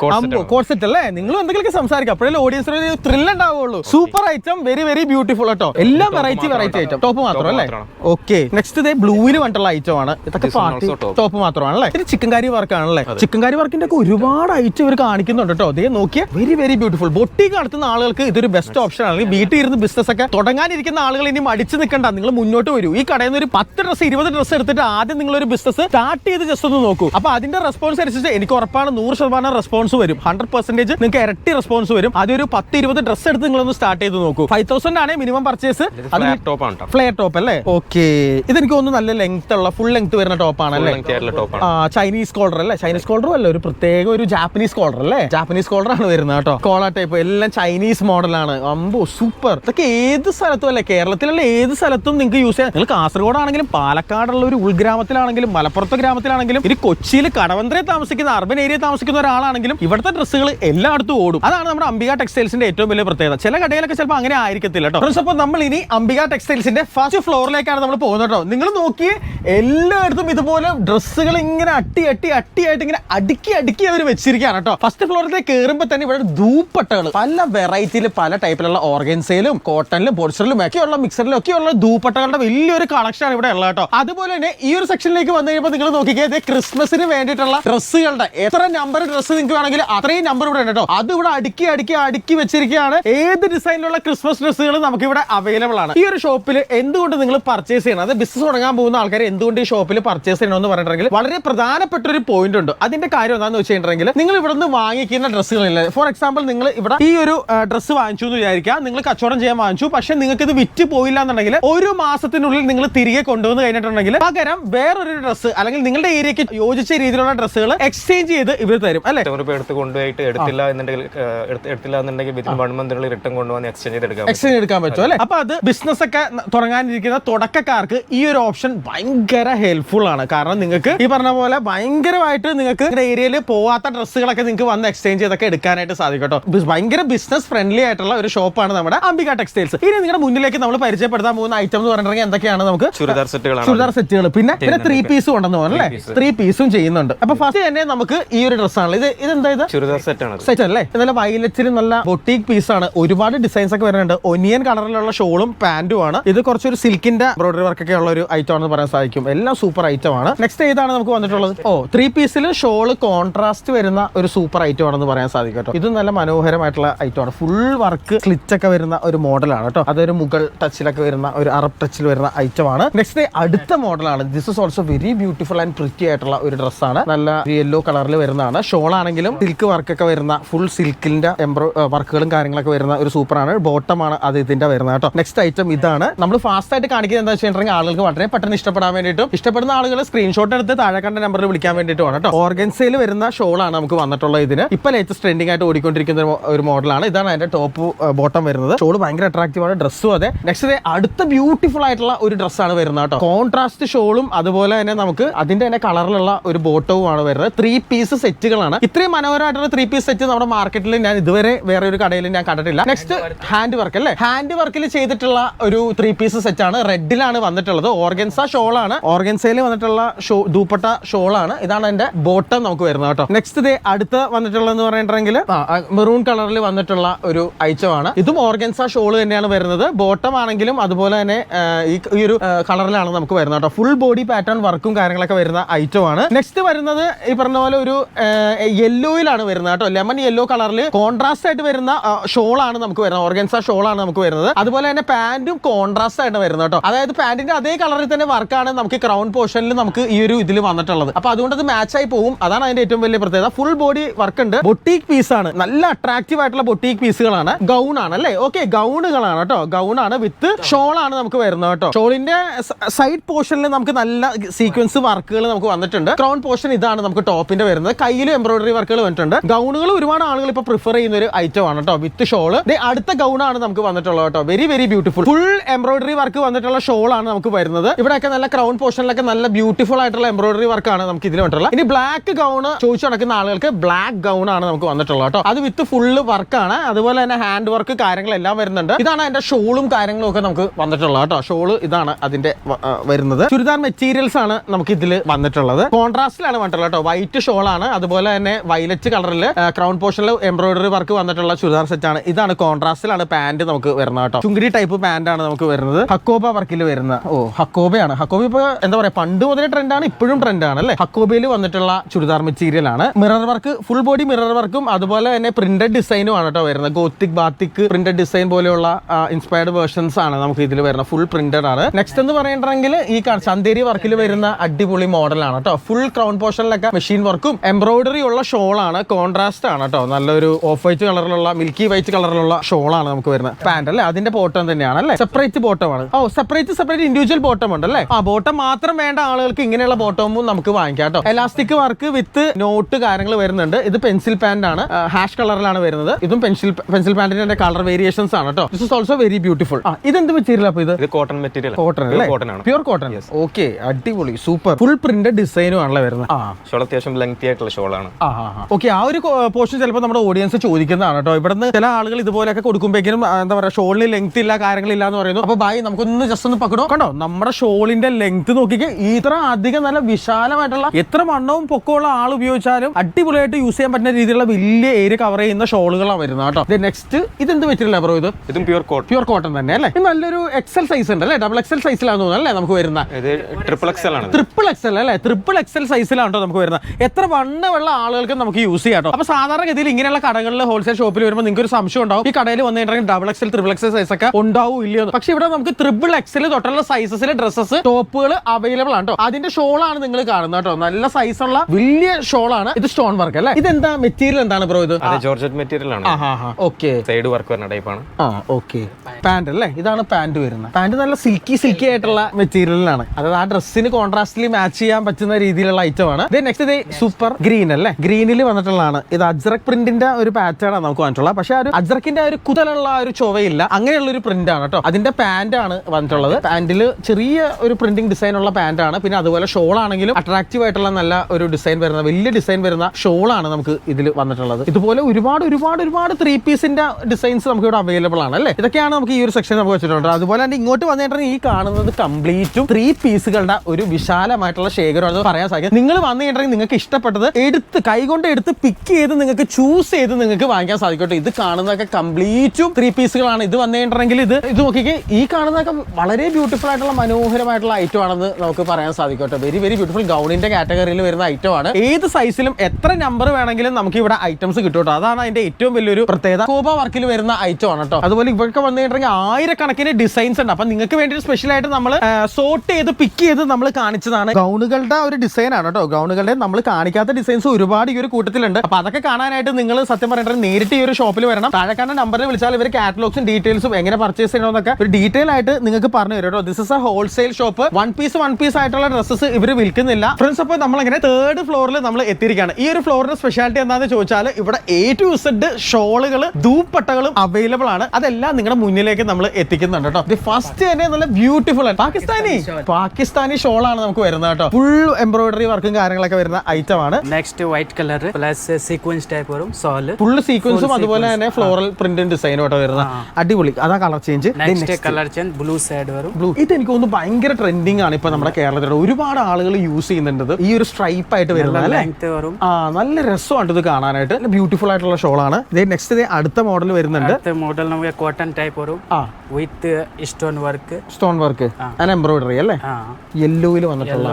C: Corset
A: സെറ്റ് അല്ലേ? നിങ്ങൾ എന്തെങ്കിലുമൊക്കെ സംസാരിക്കാം. അപ്പോഴേ ഓഡിയൻസിന് ഒരു ത്രിൽ ഉണ്ടാവുള്ളൂ. Super item very very beautiful കേട്ടോ. എല്ലാം വെറൈറ്റി വെറൈറ്റി ഐറ്റം ടോപ്പ് മാത്രം അല്ലേ. ഓക്കെ നെക്സ്റ്റ് ഇതേ ബ്ലൂവിൽ വേണ്ടുള്ള ഐറ്റം ആണ്. ഇതൊക്കെ പാർട്ടി
C: ടോപ്പ് മാത്രമാണ്
A: ടോപ്പ് മാത്രമാണല്ലേ ഇത് ചിക്കൻ കാരി വർക്ക് ആണല്ലേ ചിക്കൻ കാരി വർക്കിന്റെ ഒക്കെ ഒരുപാട് ഐറ്റം ഇവർ കാണിക്കുന്നുണ്ട് കേട്ടോ. അതേ നോക്കിയ. വെരി വെരി ബ്യൂട്ടിഫുൾ ബൊട്ടിക്ക് നടത്തുന്ന ആളുകൾക്ക് ഇതൊരു ബെസ്റ്റ് ഓപ്ഷൻ ആണ്. വീട്ടിൽ ഇരുന്ന് ബിസിനസ് ഒക്കെ തുടങ്ങാനിരിക്കുന്ന ആളുകൾ ഇനി മടിച്ചു നിൽക്കണ്ട. നിങ്ങൾ മുന്നോട്ട് വരൂ. ഈ കടയിൽ നിന്ന് ഒരു പത്ത് ഡ്രസ് ഇരുപത് ഡ്രസ് എടുത്തിട്ട് ആദ്യം നിങ്ങൾ ഒരു ബിസിനസ് സ്റ്റാർട്ട് ചെയ്ത് ജസ്റ്റ് ഒന്ന് നോക്കൂ. അപ്പൊ അതിന്റെ റെസ്പോൺസ് അനുസരിച്ച് എനിക്ക് ഉറപ്പാണ് നൂറ് ശതമാനം റെസ്പോൺസ് വരും. ഹൺഡ്രഡ് പെർസെന്റേജ് നിങ്ങൾക്ക് ഇരട്ടി റെസ്പോൺസ് വരും. അതൊരു പത്ത് ഇരുപത് ഡ്രസ്സ് എടുത്ത് നിങ്ങളൊന്ന് സ്റ്റാർട്ട് ചെയ്ത് നോക്കൂ. ഫൈവ് തൗസൻഡ് ആണ് മിനിമം പർച്ചേസ് ഫ്ലെയർ ടോപ്പ് അല്ലേ? ഓക്കെ ഇതെനിക്ക് തോന്നുന്നു നല്ല ലെങ്ത് ഉള്ള ഫുൾ ലെങ്ത് വരുന്ന ടോപ്പ് ആണല്ലേ ചൈനീസ് കോളർ അല്ലേ? ചൈനീസ് കോളറും അല്ല ഒരു പ്രത്യേക ഒരു ജാപ്പനീസ് കോളർ അല്ലേ? ജാപ്പനീസ് കോളർ ആണ് വരുന്നത് കേട്ടോ. കോളർ ടൈപ്പ് എല്ലാം ചൈനീസ് മോഡലാണ് അമ്പോ സൂപ്പർ ഇതൊക്കെ ഏത് സ്ഥലത്തും അല്ലേ? കേരളത്തിലുള്ള ഏത് സ്ഥലത്തും നിങ്ങൾക്ക് യൂസ് ചെയ്യാം. നിങ്ങൾ കാസർഗോഡ് ആണെങ്കിലും പാലക്കാടുള്ള ഒരു ഉൾഗ്രാമത്തിലാണെങ്കിലും മലപ്പുറത്തെ ഗ്രാമത്തിലാണെങ്കിലും ഇനി കൊച്ചിയിൽ കടവന്ത്രയെ താമസിക്കുന്ന അർബൻ ഏരിയ താമസിക്കുന്ന ഒരാളാണെങ്കിലും ഇവിടുത്തെ ഡ്രസ്സുകൾ എല്ലായിടത്തും ഓടും. അതാണ് നമ്മുടെ അംബിക ടെക്സ്റ്റൈൽസിന്റെ ഏറ്റവും വലിയ പ്രത്യേകത. ചില കടയിലൊക്കെ ചിലപ്പോൾ അങ്ങനെ ആയിരിക്കത്തില്ല കേട്ടോ. ഫ്രണ്ട്സ് അപ്പോൾ നമ്മൾ ഇനി അംബിക ടെക്സ്റ്റൈൽസിന്റെ ഫസ്റ്റ് ഫ്ലോറിലേക്കാണ് നമ്മൾ പോകുന്നത് കേട്ടോ. നിങ്ങൾ നോക്കിയേ എല്ലായിടത്തും ഇതുപോലെ ഡ്രസ്സുകൾ ഇങ്ങനെ അട്ടി അട്ടി അട്ടിയായിട്ട് ഇങ്ങനെ അടുക്കി അടുക്കി അവർ വെച്ചിരിക്കുകയാണ് കേട്ടോ. ഫസ്റ്റ് ഫ്ലോറിലേക്ക് കയറുമ്പോൾ തന്നെ ഇവിടെ ധൂപ്പട്ടകൾ പല വെറൈറ്റിയിൽ പല ടൈപ്പിലുള്ള ഓർഗൻസയിലും കോട്ടണിലും പോളിസ്റ്ററിലും ഒക്കെയുള്ള മിക്സറിലും ഒക്കെയുള്ള ധൂപ്പട്ടകളുടെ വലിയൊരു കളക്ഷനാണ് ഇവിടെ ഉള്ളത് കേട്ടോ. അതുപോലെ തന്നെ ഈ ഒരു സെക്ഷനിലേക്ക് വന്നു കഴിയുമ്പോൾ നിങ്ങൾ നോക്കിക്കേ ക്രിസ്മസിന് വേണ്ടിയിട്ടുള്ള ഡ്രസ്സുകളുടെ എത്ര നമ്പർ ഡ്രസ്സ് നിങ്ങൾക്ക് വേണമെങ്കിൽ അത്രയും നമ്പർ ഇവിടെ ഉണ്ട് കേട്ടോ. അത് ഇവിടെ അടുക്കി അടുക്കി അടുക്കി വെച്ചിരിക്കുകയാണ്. ഏത് ഡിസൈനിലുള്ള ക്രിസ്മസ് ഡ്രസ്സുകൾ നമുക്ക് ഇവിടെ അവൈലബിൾ ആണ്. ഈ ഒരു ഷോപ്പിൽ എന്തുകൊണ്ട് നിങ്ങൾ പർച്ചേസ് ചെയ്യണം? അത് ബിസിനസ് തുടങ്ങാൻ പോകുന്ന ആൾക്കാർ എന്തുകൊണ്ട് ഈ ഷോപ്പിൽ പർച്ചേസ് ചെയ്യണം എന്ന് പറഞ്ഞിട്ടുണ്ടെങ്കിൽ വളരെ പ്രധാനപ്പെട്ട ഒരു പോയിന്റ് ഉണ്ട്. അതിന്റെ കാര്യം എന്താണെന്ന് വെച്ചിട്ടുണ്ടെങ്കിൽ നിങ്ങൾ ഇവിടെ നിന്ന് വാങ്ങിക്കുന്ന ഡ്രസ്സുകളില്ല ഫോർ എക്സാമ്പിൾ നിങ്ങൾ ഇവിടെ ഈ ഒരു ഡ്രസ്സ് വാങ്ങിച്ചു എന്ന് വിചാരിക്കുക. നിങ്ങൾ കച്ചവടം ചെയ്യാൻ വാങ്ങിച്ചു. പക്ഷേ നിങ്ങൾക്ക് ഇത് വിറ്റ് പോയില്ല എന്നുണ്ടെങ്കിൽ ഒരു മാസത്തിനുള്ളിൽ നിങ്ങൾ തിരികെ കൊണ്ടുവന്ന് കഴിഞ്ഞിട്ടുണ്ടെങ്കിൽ പകരം വേറൊരു ഡ്രസ്സ് അല്ലെങ്കിൽ നിങ്ങളുടെ ഏരിയക്ക് യോജിച്ച രീതിയിലുള്ള ഡ്രസ്സുകൾ എക്സ്ചേഞ്ച് ചെയ്ത് ഇവർ തരും അല്ലെ?
C: എടുത്ത് രൂപ കൊണ്ടുപോയിട്ട് എടുത്തില്ല എന്നുണ്ടെങ്കിൽ എടുത്തില്ല എന്നുണ്ടെങ്കിൽ വിത്തിൻ വൺ മന്ത് റിട്ടേൺ കൊണ്ടുവന്ന് എക്സ്ചേഞ്ച് ചെയ്ത് എടുക്കാം
A: എക്സ്ചേഞ്ച് എടുക്കാൻ പറ്റും അല്ലേ? അപ്പൊ അത് ബിസിനസ് ഒക്കെ തുടങ്ങാനിരിക്കുന്ന തുടക്കക്കാർക്ക് ഈ ഒരു ഓപ്ഷൻ ഭയങ്കര ഹെൽപ്ഫുൾ ആണ്. കാരണം നിങ്ങൾക്ക് ഈ പറഞ്ഞ പോലെ ഭയങ്കരമായിട്ട് നിങ്ങൾക്ക് ഏരിയയിൽ പോവാത്ത ഡ്രസ്സുകളൊക്കെ നിങ്ങൾക്ക് വന്ന് എക്സ്ചേഞ്ച് ചെയ്തൊക്കെ എടുക്കാനായിട്ട് സാധിക്കും കേട്ടോ. ഭയങ്കര ബിസിനസ് ഫ്രണ്ട്ലി ആയിട്ടുള്ള ഒരു ഷോപ്പാണ് നമ്മുടെ അംബിക ടെക്സ്റ്റൈൽസ് ഇനി നിങ്ങളുടെ മുന്നിലേക്ക് നമ്മൾ പരിചയപ്പെടുത്താൻ പോകുന്ന ഐറ്റം എന്ന് പറഞ്ഞിട്ടുണ്ടെങ്കിൽ എന്തൊക്കെയാണ് നമുക്ക്?
C: ചുരിദാർ സെറ്റുകളാണ്.
A: ചുരിദാർ സെറ്റുകൾ പിന്നെ പിന്നെ ത്രീ പീസും ഉണ്ടെന്ന് തോന്നുന്നു അല്ലേ? ത്രീ പീസും ചെയ്യുന്നുണ്ട്. അപ്പൊ ഫസ്റ്റ് തന്നെ നമുക്ക് ഈ ഒരു ഡ്രസ്സാണ് ഇത് ഇതെന്താ ഇത്?
C: ചുരിദാർ
A: സെറ്റ് അല്ലേ? നല്ല വയലറ്റിൽ നല്ല ബൊട്ടീക് പീസ് ആണ്. ഒരുപാട് ഡിസൈൻസ് ഒക്കെ വരുന്നുണ്ട്. ഒനിയൻ കളറിലുള്ള ഷോളും പാന്റും ആണ്. ഇത് കുറച്ചൊരു സിൽക്കിന്റെ എംബ്രോയിഡറി വർക്ക് ഒക്കെ ഉള്ള ഒരു ഐറ്റം ആണെന്ന് പറയാൻ സാധിക്കും. എല്ലാം സൂപ്പർ ഐറ്റം ആണ്. നെക്സ്റ്റ് ഏതാണ് നമുക്ക് വന്നിട്ടുള്ളത്? ഓ ത്രീ പീസിൽ ഷോൾ കോൺട്രാസ്റ്റ് വരുന്ന ഒരു സൂപ്പർ ഐറ്റം ആണെന്ന് പറയാൻ സാധിക്കും കേട്ടോ. ഇത് നല്ല മനോഹരമായിട്ടുള്ള ഐറ്റം ആണ്. ഫുൾ വർക്ക് ക്ലിച്ച് ഒക്കെ വരുന്ന ഒരു മോഡലാണ് കേട്ടോ. അതൊരു മുഗൾ ടച്ചിലൊക്കെ വരുന്ന ഒരു അറബ് ടച്ചിൽ വരുന്ന ഐറ്റം ആണ്. നെക്സ്റ്റ് അടുത്ത മോഡലാണ് this is also very beautiful and pretty ആയിട്ടുള്ള ഒരു ഡ്രസ്സാണ് നല്ല യെല്ലോ കളറിൽ വരുന്നതാണ്. ഷോൾ ആണെങ്കിലും സിൽക്ക് വർക്ക് ഒക്കെ വരുന്ന ഫുൾ സിൽക്കിന്റെ എംബ്രോ വർക്കുകളും കാര്യങ്ങളൊക്കെ വരുന്ന ഒരു സൂപ്പറാണ്. ബോട്ടം ആണ് അത് ഇതിന്റെ വരുന്നത് കേട്ടോ. നെക്സ്റ്റ് ഐറ്റം ഇതാണ്. നമ്മൾ ഫാസ്റ്റ് ആയിട്ട് കാണിക്കുന്നത് എന്താ വെച്ചിട്ടുണ്ടെങ്കിൽ ആളുകൾക്ക് വളരെ പെട്ടെന്ന് ഇഷ്ടപ്പെടാൻ വേണ്ടിയിട്ടും ഇഷ്ടപ്പെടുന്ന ആളുകൾ സ്ക്രീൻഷോട്ട് എടുത്ത് താഴെ കണ്ട നമ്പറിൽ വിളിക്കാൻ വേണ്ടിയിട്ടുമാണ് കേട്ടോ. ഓർഗൻസയിൽ വരുന്ന ഷോളാണ് നമുക്ക് വന്നിട്ടുള്ളത് ഇതിന്. ഇപ്പൊ ലേറ്റസ്റ്റ് ട്രെൻഡിംഗ് ആയിട്ട് ഓടിക്കൊണ്ടിരിക്കുന്ന ഒരു മോഡലാണ്. ഇതാണ് അതിന്റെ ടോപ്പ് ബോട്ടം വരുന്നത്. ഷോൾ ഭയങ്കര അട്രാക്റ്റീവ് ആണ് ഡ്രസ്സും അതെ. നെക്സ്റ്റ് അടുത്ത ബ്യൂട്ടിഫുൾ ആയിട്ടുള്ള ഒരു ഡ്രസ്സാണ് വരുന്നത് കേട്ടോ. കോൺട്രാസ്റ്റ് ഷോളും അതുപോലെ തന്നെ നമുക്ക് അതിന്റെ തന്നെ കളറിലുള്ള ഒരു ബോട്ടവും ആണ് വരുന്നത്. ത്രീ പീസ് സെറ്റുകളാണ് ഇത്രയും മനോഹരമായിട്ടുള്ള ത്രീ പീസ് സെറ്റ് നമ്മുടെ മാർക്കറ്റിൽ ഞാൻ ഇതുവരെ വേറെ ഒരു കടയിൽ ഞാൻ കണ്ടിട്ടില്ല. നെക്സ്റ്റ് ഹാൻഡ് വർക്ക് അല്ലേ? ഹാൻഡ് വർക്കിൽ ചെയ്തിട്ടുള്ള ഒരു ത്രീ പീസ് സെറ്റ് ആണ്. റെഡിലാണ് വന്നിട്ടുള്ളത്. ഓർഗൻസ ഷോൾ ആണ്. ഓർഗൻസയിൽ വന്നിട്ടുള്ള ഷോ ദൂപ്പട്ട ഷോൾ ആണ്. ഇതാണ് എന്റെ ബോട്ടം നമുക്ക് വരുന്നത് കേട്ടോ. നെക്സ്റ്റ് ഡേ അടുത്ത വന്നിട്ടുള്ളതെന്ന് പറഞ്ഞിട്ടുണ്ടെങ്കിൽ മെറൂൺ കളറിൽ വന്നിട്ടുള്ള ഒരു ഐറ്റമാണ്. ഇതും ഓർഗൻസ ഷോൾ തന്നെയാണ് വരുന്നത്. ബോട്ടം ആണെങ്കിലും അതുപോലെ തന്നെ ഈ ഒരു കളറിലാണ് നമുക്ക് വരുന്നത് കേട്ടോ. ഫുൾ ബോഡി പാറ്റേൺ വർക്കും കാര്യങ്ങളൊക്കെ വരുന്ന ഐറ്റമാണ് നെക്സ്റ്റ് വരുന്നത് ഈ പറഞ്ഞ പോലെ ഒരു യെല്ലോയിലാണ് വരുന്നത്. കേട്ടോ. ലെമൺ യെല്ലോ കളറിൽ കോൺട്രാസ്റ്റ് ആയിട്ട് വരുന്ന ഷോളാണ് നമുക്ക് വരുന്നത്. ഓർഗൻസ ഷോളാണ് നമുക്ക് വരുന്നത്. അതുപോലെ തന്നെ പാന്റും കോൺട്രാസ്റ്റ് ആയിട്ട് വരുന്നത് കേട്ടോ. അതായത് പാന്റിന്റെ അതേ കളറിൽ തന്നെ വർക്കാണ് നമുക്ക് ക്രൗൺ പോർഷനിൽ നമുക്ക് ഈ ഒരു ഇതിൽ വന്നിട്ടുള്ളത്. അപ്പൊ അതുകൊണ്ട് അത് മാച്ച് ആയി പോകും. അതാണ് അതിന്റെ ഏറ്റവും വലിയ പ്രത്യേകത. ഫുൾ ബോഡി വർക്ക് ഉണ്ട്. ബൊട്ടീക് പീസ് ആണ്. നല്ല അട്രാക്റ്റീവ് ആയിട്ടുള്ള ബൊട്ടീക് പീസുകളാണ് ഗൗൺ ആണ് അല്ലേ? ഓക്കെ ഗൗണുകളാണ് കേട്ടോ. ഗൗൺ ആണ് വിത്ത് ഷോൾ ആണ് നമുക്ക് വരുന്നത് കേട്ടോ. ഷോളിന്റെ സൈഡ് പോർഷനിൽ നമുക്ക് നല്ല സീക്വൻസ് വർക്കുകൾ നമുക്ക് വന്നിട്ടുണ്ട്. ക്രൗൺ പോർഷൻ ഇതാണ് നമുക്ക് ടോപ്പിന്റെ വരുന്നത്. കയ്യിലും എംബ്രോയിഡറി വർക്കുകൾ വന്നിട്ടുണ്ട്. ഗൗണുകൾ ഒരുപാട് ആളുകൾ ഇപ്പൊ പ്രിഫർ ചെയ്യുന്ന ഒരു ഐറ്റം ആണ് കേട്ടോ വിത്ത് ഷോൾ അടുത്ത ഗൗണാണ് നമുക്ക് വന്നിട്ടുള്ളത് കേട്ടോ very very beautiful full embroidery work വന്നിട്ടുള്ള ഷോൾ ആണ് നമുക്ക് വരുന്നത്. ഇവിടെയൊക്കെ നല്ല ക്രൗൺ പോർഷനിലൊക്കെ നല്ല ബ്യൂട്ടിഫുൾ ആയിട്ടുള്ള എംബ്രോയിഡറി വർക്ക് ആണ് നമുക്ക് ഇതിൽ വന്നിട്ടുള്ളത്. ഇനി ബ്ലാക്ക് ഗൗൺ ചോദിച്ചു നടക്കുന്ന ആളുകൾക്ക് ബ്ലാക്ക് ഗൗൺ ആണ് നമുക്ക് വന്നിട്ടുള്ളത് കേട്ടോ അത് വിത്ത് ഫുള്ള് വർക്കാണ് അതുപോലെ തന്നെ ഹാൻഡ് വർക്ക് കാര്യങ്ങളെല്ലാം വരുന്നുണ്ട്. ഇതാണ് അതിന്റെ ഷോളും കാര്യങ്ങളും ഒക്കെ നമുക്ക് വന്നിട്ടുള്ളത് കേട്ടോ ഷോൾ ഇതാണ് അതിന്റെ വരുന്നത്. ചുരിദാർ മെറ്റീരിയൽസ് ആണ് നമുക്ക് ഇതിൽ വന്നിട്ടുള്ളത്. കോൺട്രാസ്റ്റിലാണ് വന്നിട്ടുള്ളത് കേട്ടോ വൈറ്റ് ഷോൾ ആണ്. അതുപോലെ തന്നെ വൈലറ്റ് കളറിൽ ക്രൗൺ പോർഷനിൽ എംബ്രോയിഡറി വർക്ക് വന്നിട്ടുള്ള ചുരിദാർ സെറ്റ് ആണ്. ഇതാണ് കോൺട്രാസ്റ്റിലാണ് പാന്റ് നമുക്ക് വരുന്നത് കേട്ടോ. ചുങ്കിടി ടൈപ്പ് പാന്റ് ആണ് നമുക്ക് വരുന്നത്. ഹക്കോബ വർക്കിൽ വരുന്ന ഓ ഹക്കോബയാണ്. ഹക്കോബ ഇപ്പൊ എന്താ പറയാ പണ്ട് മുതലേ ട്രെൻഡാണ് ഇപ്പോഴും ട്രെൻഡാണ് അല്ലേ? ഹക്കോബയിൽ വന്നിട്ടുള്ള ചുരിദാർ മെറ്റീരിയൽ ആണ്. Mirror work full body mirror വർക്കും അതുപോലെ തന്നെ പ്രിന്റഡ് ഡിസൈനും ആണ് കേട്ടോ വരുന്നത്. ഗോത്തിക് ബാത്തിക് പ്രിന്റഡ് ഡിസൈൻ പോലെയുള്ള ഇൻസ്പയർഡ് വേർഷൻസ് ആണ് നമുക്ക് ഇതിൽ വരുന്നത്. ഫുൾ പ്രിന്റഡ് ആണ്. നെക്സ്റ്റ് എന്ന് പറയണ്ടെങ്കിൽ ഈ ചന്തേരി വർക്കിൽ വരുന്ന അടിപൊളി മോഡലാണ് കേട്ടോ. ഫുൾ ക്രൗൺ പോർഷനിലൊക്കെ മെഷീൻ വർക്കും എംബ്രോയിഡറി ഉള്ള ഷോളാണ് ആണ്. കോൺട്രാസ്റ്റ് ആണ് കേട്ടോ. നല്ലൊരു ഓഫ് വൈറ്റ് കളറിലുള്ള മിൽക്കി വൈറ്റ് കളറിലുള്ള ഷോൾ ആണ് നമുക്ക് വരുന്നത്. പാന്റ് അല്ലേ? അതിന്റെ ബോട്ടം തന്നെയാണ് അല്ലേ? സെപ്പറേറ്റ് ബോട്ടം ആണ്. ഓ സെപ്പറേറ്റ് സെപ്പറേറ്റ് ഇൻഡിവിജ്വൽ ബോട്ടം ഉണ്ട് അല്ലേ? ആ ബോട്ടം മാത്രം വേണ്ട ആളുകൾക്ക് ഇങ്ങനെയുള്ള ബോട്ടവും നമുക്ക് വാങ്ങിക്കാം കേട്ടോ. എലാസ്റ്റിക് വർക്ക് വിത്ത് നോട്ട് കാര്യങ്ങൾ വരുന്നുണ്ട്. ഇത് പെൻസിൽ പാന്റ് ആണ്. ഹാഷ് കളറിലാണ് വരുന്നത്. ഇതും പെൻസിൽ പെൻസിൽ പാന്റിന്റെ കളർ വേരിയേഷൻസ് ആണ് കേട്ടോ. This is also very beautiful ആ ഇതെന്ത് മെറ്റീരിയൽ അപ്പൊ ഇത്?
C: ഇത് കോട്ടൺ മെറ്റീരിയൽ
A: കോട്ടൺ അല്ലേ?
C: കോട്ടൺ ആണ്.
A: പ്യൂർ കോട്ടൺ ഓക്കെ അടിപൊളി. സൂപ്പർ ഫുൾ പ്രിന്റഡ് ഡിസൈനും ആണല്ലോ വരുന്നത്. ആ
C: ഷോൾ അത്യാവശ്യം ലെങ്തി ആയിട്ടുള്ള ഷോളാണ്.
A: ഓക്കെ ആ ഒരു പോർഷൻ ചിലപ്പോൾ നമ്മുടെ ഓഡിയൻസ് ചോദിക്കുന്നതാണ് കേട്ടോ. ഇവിടുന്ന് ചില ആളുകൾ ഇതുപോലെയൊക്കെ കൊടുക്കുമ്പോഴേക്കും എന്താ പറയുക ഷോളിന് ലെങ്ത് ഇല്ല കാര്യങ്ങളില്ല എന്ന് പറയുന്നു. അപ്പോൾ ബായ് നമുക്കൊന്ന് ജസ്റ്റ് ഒന്ന് പക്കടോ. കണ്ടോ നമ്മുടെ ഷോളിന്റെ ലെങ്ത് നോക്കിക്കേ ഇത്ര അധികം നല്ല വിശാലമായിട്ടുള്ള എത്ര മണ്ണവും പൊക്കമുള്ള ആൾ ഉപയോഗിച്ചാലും അടിപൊളിയായിട്ട് യൂസ് ചെയ്യാൻ പറ്റുന്ന രീതിയിലുള്ള വലിയ ഏരിയ കവർ ചെയ്യുന്ന ഷോളുകളാണ് വരുന്നത് കേട്ടോ. നെക്സ്റ്റ് ഇതെന്ത് പറ്റില്ല ബ്രോ ഇത്?
C: ഇതും പ്യൂർ കോട്ടൺ
A: പ്യൂർ കോട്ടൺ തന്നെ അല്ലേ? നല്ലൊരു എക്സൽ സൈസ് ഉണ്ട് അല്ലേ? ഡബിൾ എക്സൽ സൈസിലാണെന്ന് തോന്നുന്നു അല്ലേ നമുക്ക് വരുന്ന
C: ട്രിപ്പിൾ എക്സൽ ആണ്.
A: ട്രിപ്പിൾ എക്സൽ അല്ലേ? ട്രിപ്പിൾ എക്സൽ സൈസിലാണ് കേട്ടോ നമുക്ക് വരുന്നത്. എത്ര വണ്ണമുള്ള ആളുകൾക്ക് നമുക്ക് യൂസ് ചെയ്യാം. കേട്ടോ. അപ്പൊ സാധാരണ ഗതിയിൽ ഇങ്ങനെയുള്ള കടകളിൽ ഹോൾസെയിൽ ഷോപ്പിൽ വരുമ്പോൾ നിങ്ങൾക്ക് ഒരു സംശയം ഉണ്ടാവും. ഈ കടയിൽ വന്നിട്ടുണ്ടെങ്കിൽ double XL triple XL size ഒക്കെ ഉണ്ടാവും ഇല്ലയോ പക്ഷെ ഇവിടെ നമുക്ക് ട്രിപ്പിൾ എക്സൽ തൊട്ടുള്ള സൈസസിലെ ഡ്രസ്സസ് ടോപ്പുകൾ അവൈലബിൾ ആണ് കേട്ടോ അതിന്റെ ഷോളാണ് നിങ്ങൾ കാണുന്നത് കേട്ടോ നല്ല സൈസ് ഉള്ള വലിയ ഷോളാണ് ഇത് സ്റ്റോൺ വർക്ക് അല്ലേ? ഇതെന്താ മെറ്റീരിയൽ എന്താണ് ബ്രോ ഇത്?
C: ജോർജ് ജോർജറ്റ് മെറ്റീരിയൽ ആണ്.
A: ഓക്കെ
C: സൈഡ് വർക്ക് വരുന്ന ടൈപ്പാണ്
A: ആ ഓക്കെ പാന്റ് അല്ലേ? ഇതാണ് പാന്റ് വരുന്നത്. പാന്റ് നല്ല സിൽക്കി സിൽക്കി ആയിട്ടുള്ള മെറ്റീരിയലാണ് അതായത് ആ ഡ്രസ്സിന് കോൺട്രാസ്റ്റിൽ മാച്ച് ചെയ്യാൻ പറ്റുന്ന രീതിയിലുള്ള ഐറ്റം ആണ്. നെക്സ്റ്റ് സൂപ്പർ ഗ്രീൻ അല്ലേ? ഗ്രീനിൽ വന്നിട്ടുള്ളതാണ്. ഇത് അജ്രക് പ്രിന്റിന്റെ ഒരു പാറ്റേൺ ആണ് നമുക്ക് വന്നിട്ടുള്ളത്. പക്ഷേ ആ ഒരു അജ്രക്കിന്റെ ഒരു കുതലുള്ള ഒരു ചൊവയില്ല അങ്ങനെയുള്ള ഒരു പ്രിന്റ് ആണ് കേട്ടോ. അതിന്റെ പാന്റ് ആണ് വന്നിട്ടുള്ളത്. പാന്റിൽ ചെറിയ ഒരു പ്രിന്റിംഗ് ഡിസൈൻ ഉള്ള പാന്റ് ആണ്. പിന്നെ അതുപോലെ ഷോൾ ആണെങ്കിലും അട്രാക്റ്റീവ് ആയിട്ടുള്ള നല്ല ഒരു ഡിസൈൻ വരുന്ന വലിയ ഡിസൈൻ വരുന്ന ഷോൾ ആണ് നമുക്ക് ഇതിൽ വന്നിട്ടുള്ളത്. ഇതുപോലെ ഒരുപാട് ഒരുപാട് ഒരുപാട് ത്രീ പീസിന്റെ ഡിസൈൻസ് നമുക്ക് ഇവിടെ അവൈലബിൾ ആണ് അല്ലേ? ഇതൊക്കെയാണ് നമുക്ക് ഈ ഒരു സെക്ഷൻ നമുക്ക് വെച്ചിട്ടുണ്ട് അതുപോലെ തന്നെ ഇങ്ങോട്ട് വന്നിട്ടുണ്ടെങ്കിൽ ഈ കാണുന്നത് കംപ്ലീറ്റും ത്രീ പീസുകളുടെ ഒരു വിശാലമായിട്ടുള്ള ശേഖരമാണ്. പറയാൻ സാധിക്കും. നിങ്ങൾ വന്നിട്ടുണ്ടെങ്കിൽ നിങ്ങൾക്ക് ഇഷ്ടപ്പെട്ടത് എടുത്ത് കൈകൊണ്ട് എടുത്ത് പിക്ക് ചെയ്ത് നിങ്ങൾക്ക് ചൂസ് ചെയ്ത് നിങ്ങൾക്ക് വാങ്ങിക്കാൻ സാധിക്കും ഇത് കാണുന്നതൊക്കെ കംപ്ലീറ്റും ത്രീ പീസുകളാണ് ഇത് വന്നിട്ടുണ്ടെങ്കിൽ ഇത് ഇത് നോക്കിക്കേ ഈ കാണുന്നതൊക്കെ വളരെ ബ്യൂട്ടിഫുൾ ആയിട്ടുള്ള മനോഹരമായിട്ടുള്ള ഐറ്റം ആണെന്ന് നമുക്ക് പറയാൻ സാധിക്കും വെരി വെരി ബ്യൂട്ടിഫുൾ ഗൗണിന്റെ കാറ്റഗറിയിൽ വരുന്ന ഐറ്റം ആണ്. ഏത് സൈസിലും എത്ര നമ്പർ വേണമെങ്കിലും നമുക്ക് ഇവിടെ ഐറ്റംസ് കിട്ടും അതാണ് അതിന്റെ ഏറ്റവും വലിയൊരു പ്രത്യേകത. കോബ വർക്കിൽ വരുന്ന ഐറ്റം ആണ് കേട്ടോ അതുപോലെ ഇവർക്ക് വന്നിട്ടുണ്ടെങ്കിൽ ആയിരക്കണക്കിന് ഡിസൈൻസ് ഉണ്ട്. അപ്പൊ നിങ്ങൾക്ക് വേണ്ടി സ്പെഷ്യൽ ആയിട്ട് നമ്മൾ സോർട്ട് ചെയ്ത് പിക്ക് ചെയ്ത് നമ്മൾ കാണിച്ചതാണ്. ഗൗണുകളുടെ ഒരു ഡിസൈൻ ആണ് കേട്ടോ ഗൗണുകളുടെ നമ്മൾ കാണിക്കാത്ത ഡിസൈൻസ് ഒരുപാട് ഈ ഒരു കൂട്ടത്തിലുണ്ട്. അപ്പൊ അതൊക്കെ കാണാനായിട്ട് നിങ്ങൾ സത്യം പറഞ്ഞിട്ട് നേരിട്ട് ഈ ഒരു ഷോപ്പിൽ വരണം. താഴെ കാണുന്ന നമ്പറിൽ വിളിച്ചാൽ ഇവർ കാറ്റലോഗ്സും ഡീറ്റെയിൽസും എങ്ങനെ പർച്ചേസ് ചെയ്യണമെന്നൊക്കെ ഒരു ഡീറ്റെയിൽ ആയിട്ട് നിങ്ങൾക്ക് പറഞ്ഞു തരും കേട്ടോ. This is a wholesale shop one piece one piece ആയിട്ടുള്ള ഡ്രസ്സസ് ഇവർ വിൽക്കുന്നില്ല. ഫ്രണ്ട്സ് അപ്പോൾ നമ്മൾ ഇങ്ങനെ തേർഡ് ഫ്ലോറിൽ നമ്മൾ എത്തിയിരിക്കുകയാണ്. ഈ ഒരു ഫ്ലോറിന്റെ സ്പെഷ്യാലിറ്റി എന്താണെന്ന് ചോദിച്ചാൽ ഇവിടെ എ ടു സെഡ് ഷോളുകൾ ദൂപ്പട്ടകളും അവൈലബിൾ ആണ്. അതെല്ലാം നിങ്ങളുടെ മുന്നിലേക്ക് നമ്മൾ എത്തിക്കുന്നുണ്ട് കേട്ടോ. ഇത് ഫസ്റ്റ് തന്നെ നല്ല ബ്യൂട്ടിഫുൾ ആണ്. പാകിസ്ഥാനി? പാകിസ്ഥാനി ഷോളാണ് നമുക്ക് വരുന്നത് കേട്ടോ. ഫുൾ എംബ്രോയിഡറി വർക്കും കാര്യങ്ങളൊക്കെ വരുന്ന ഐറ്റം ആണ്.
D: Next white colour plus sequence type വരും. സോൽ
A: ഫുൾ സീക്വൻസും അതുപോലെ തന്നെ ഫ്ലോറൽ പ്രിന്റും ഡിസൈനും ആയിട്ട് വരുന്ന അടിപൊളി. അതാ colour change
D: next colour change blue side വരും.
A: ബ്ലൂ ഇത് എനിക്ക് തോന്നുന്നു ഭയങ്കര ട്രെൻഡിങ് ആണ് ഇപ്പൊ നമ്മുടെ കേരളത്തിലൂടെ ഒരുപാട് ആളുകൾ യൂസ് ചെയ്യുന്നുണ്ട്. ഈ ഒരു സ്ട്രൈപ്പ് ആയിട്ട് വരുന്നത് ആ നല്ല രസമാണ് ഇത് കാണാനായിട്ട്. ബ്യൂട്ടിഫുൾ ആയിട്ടുള്ള ഷോളാണ് ഇതേ നെക്സ്റ്റ് അടുത്ത മോഡൽ വരുന്നുണ്ട്.
D: മോഡൽ നമുക്ക് കോട്ടൺ ടൈപ്പ് വരും. With stone work
A: stone work embroidery അല്ലേ? യെല്ലോയിൽ വന്നിട്ടുള്ള.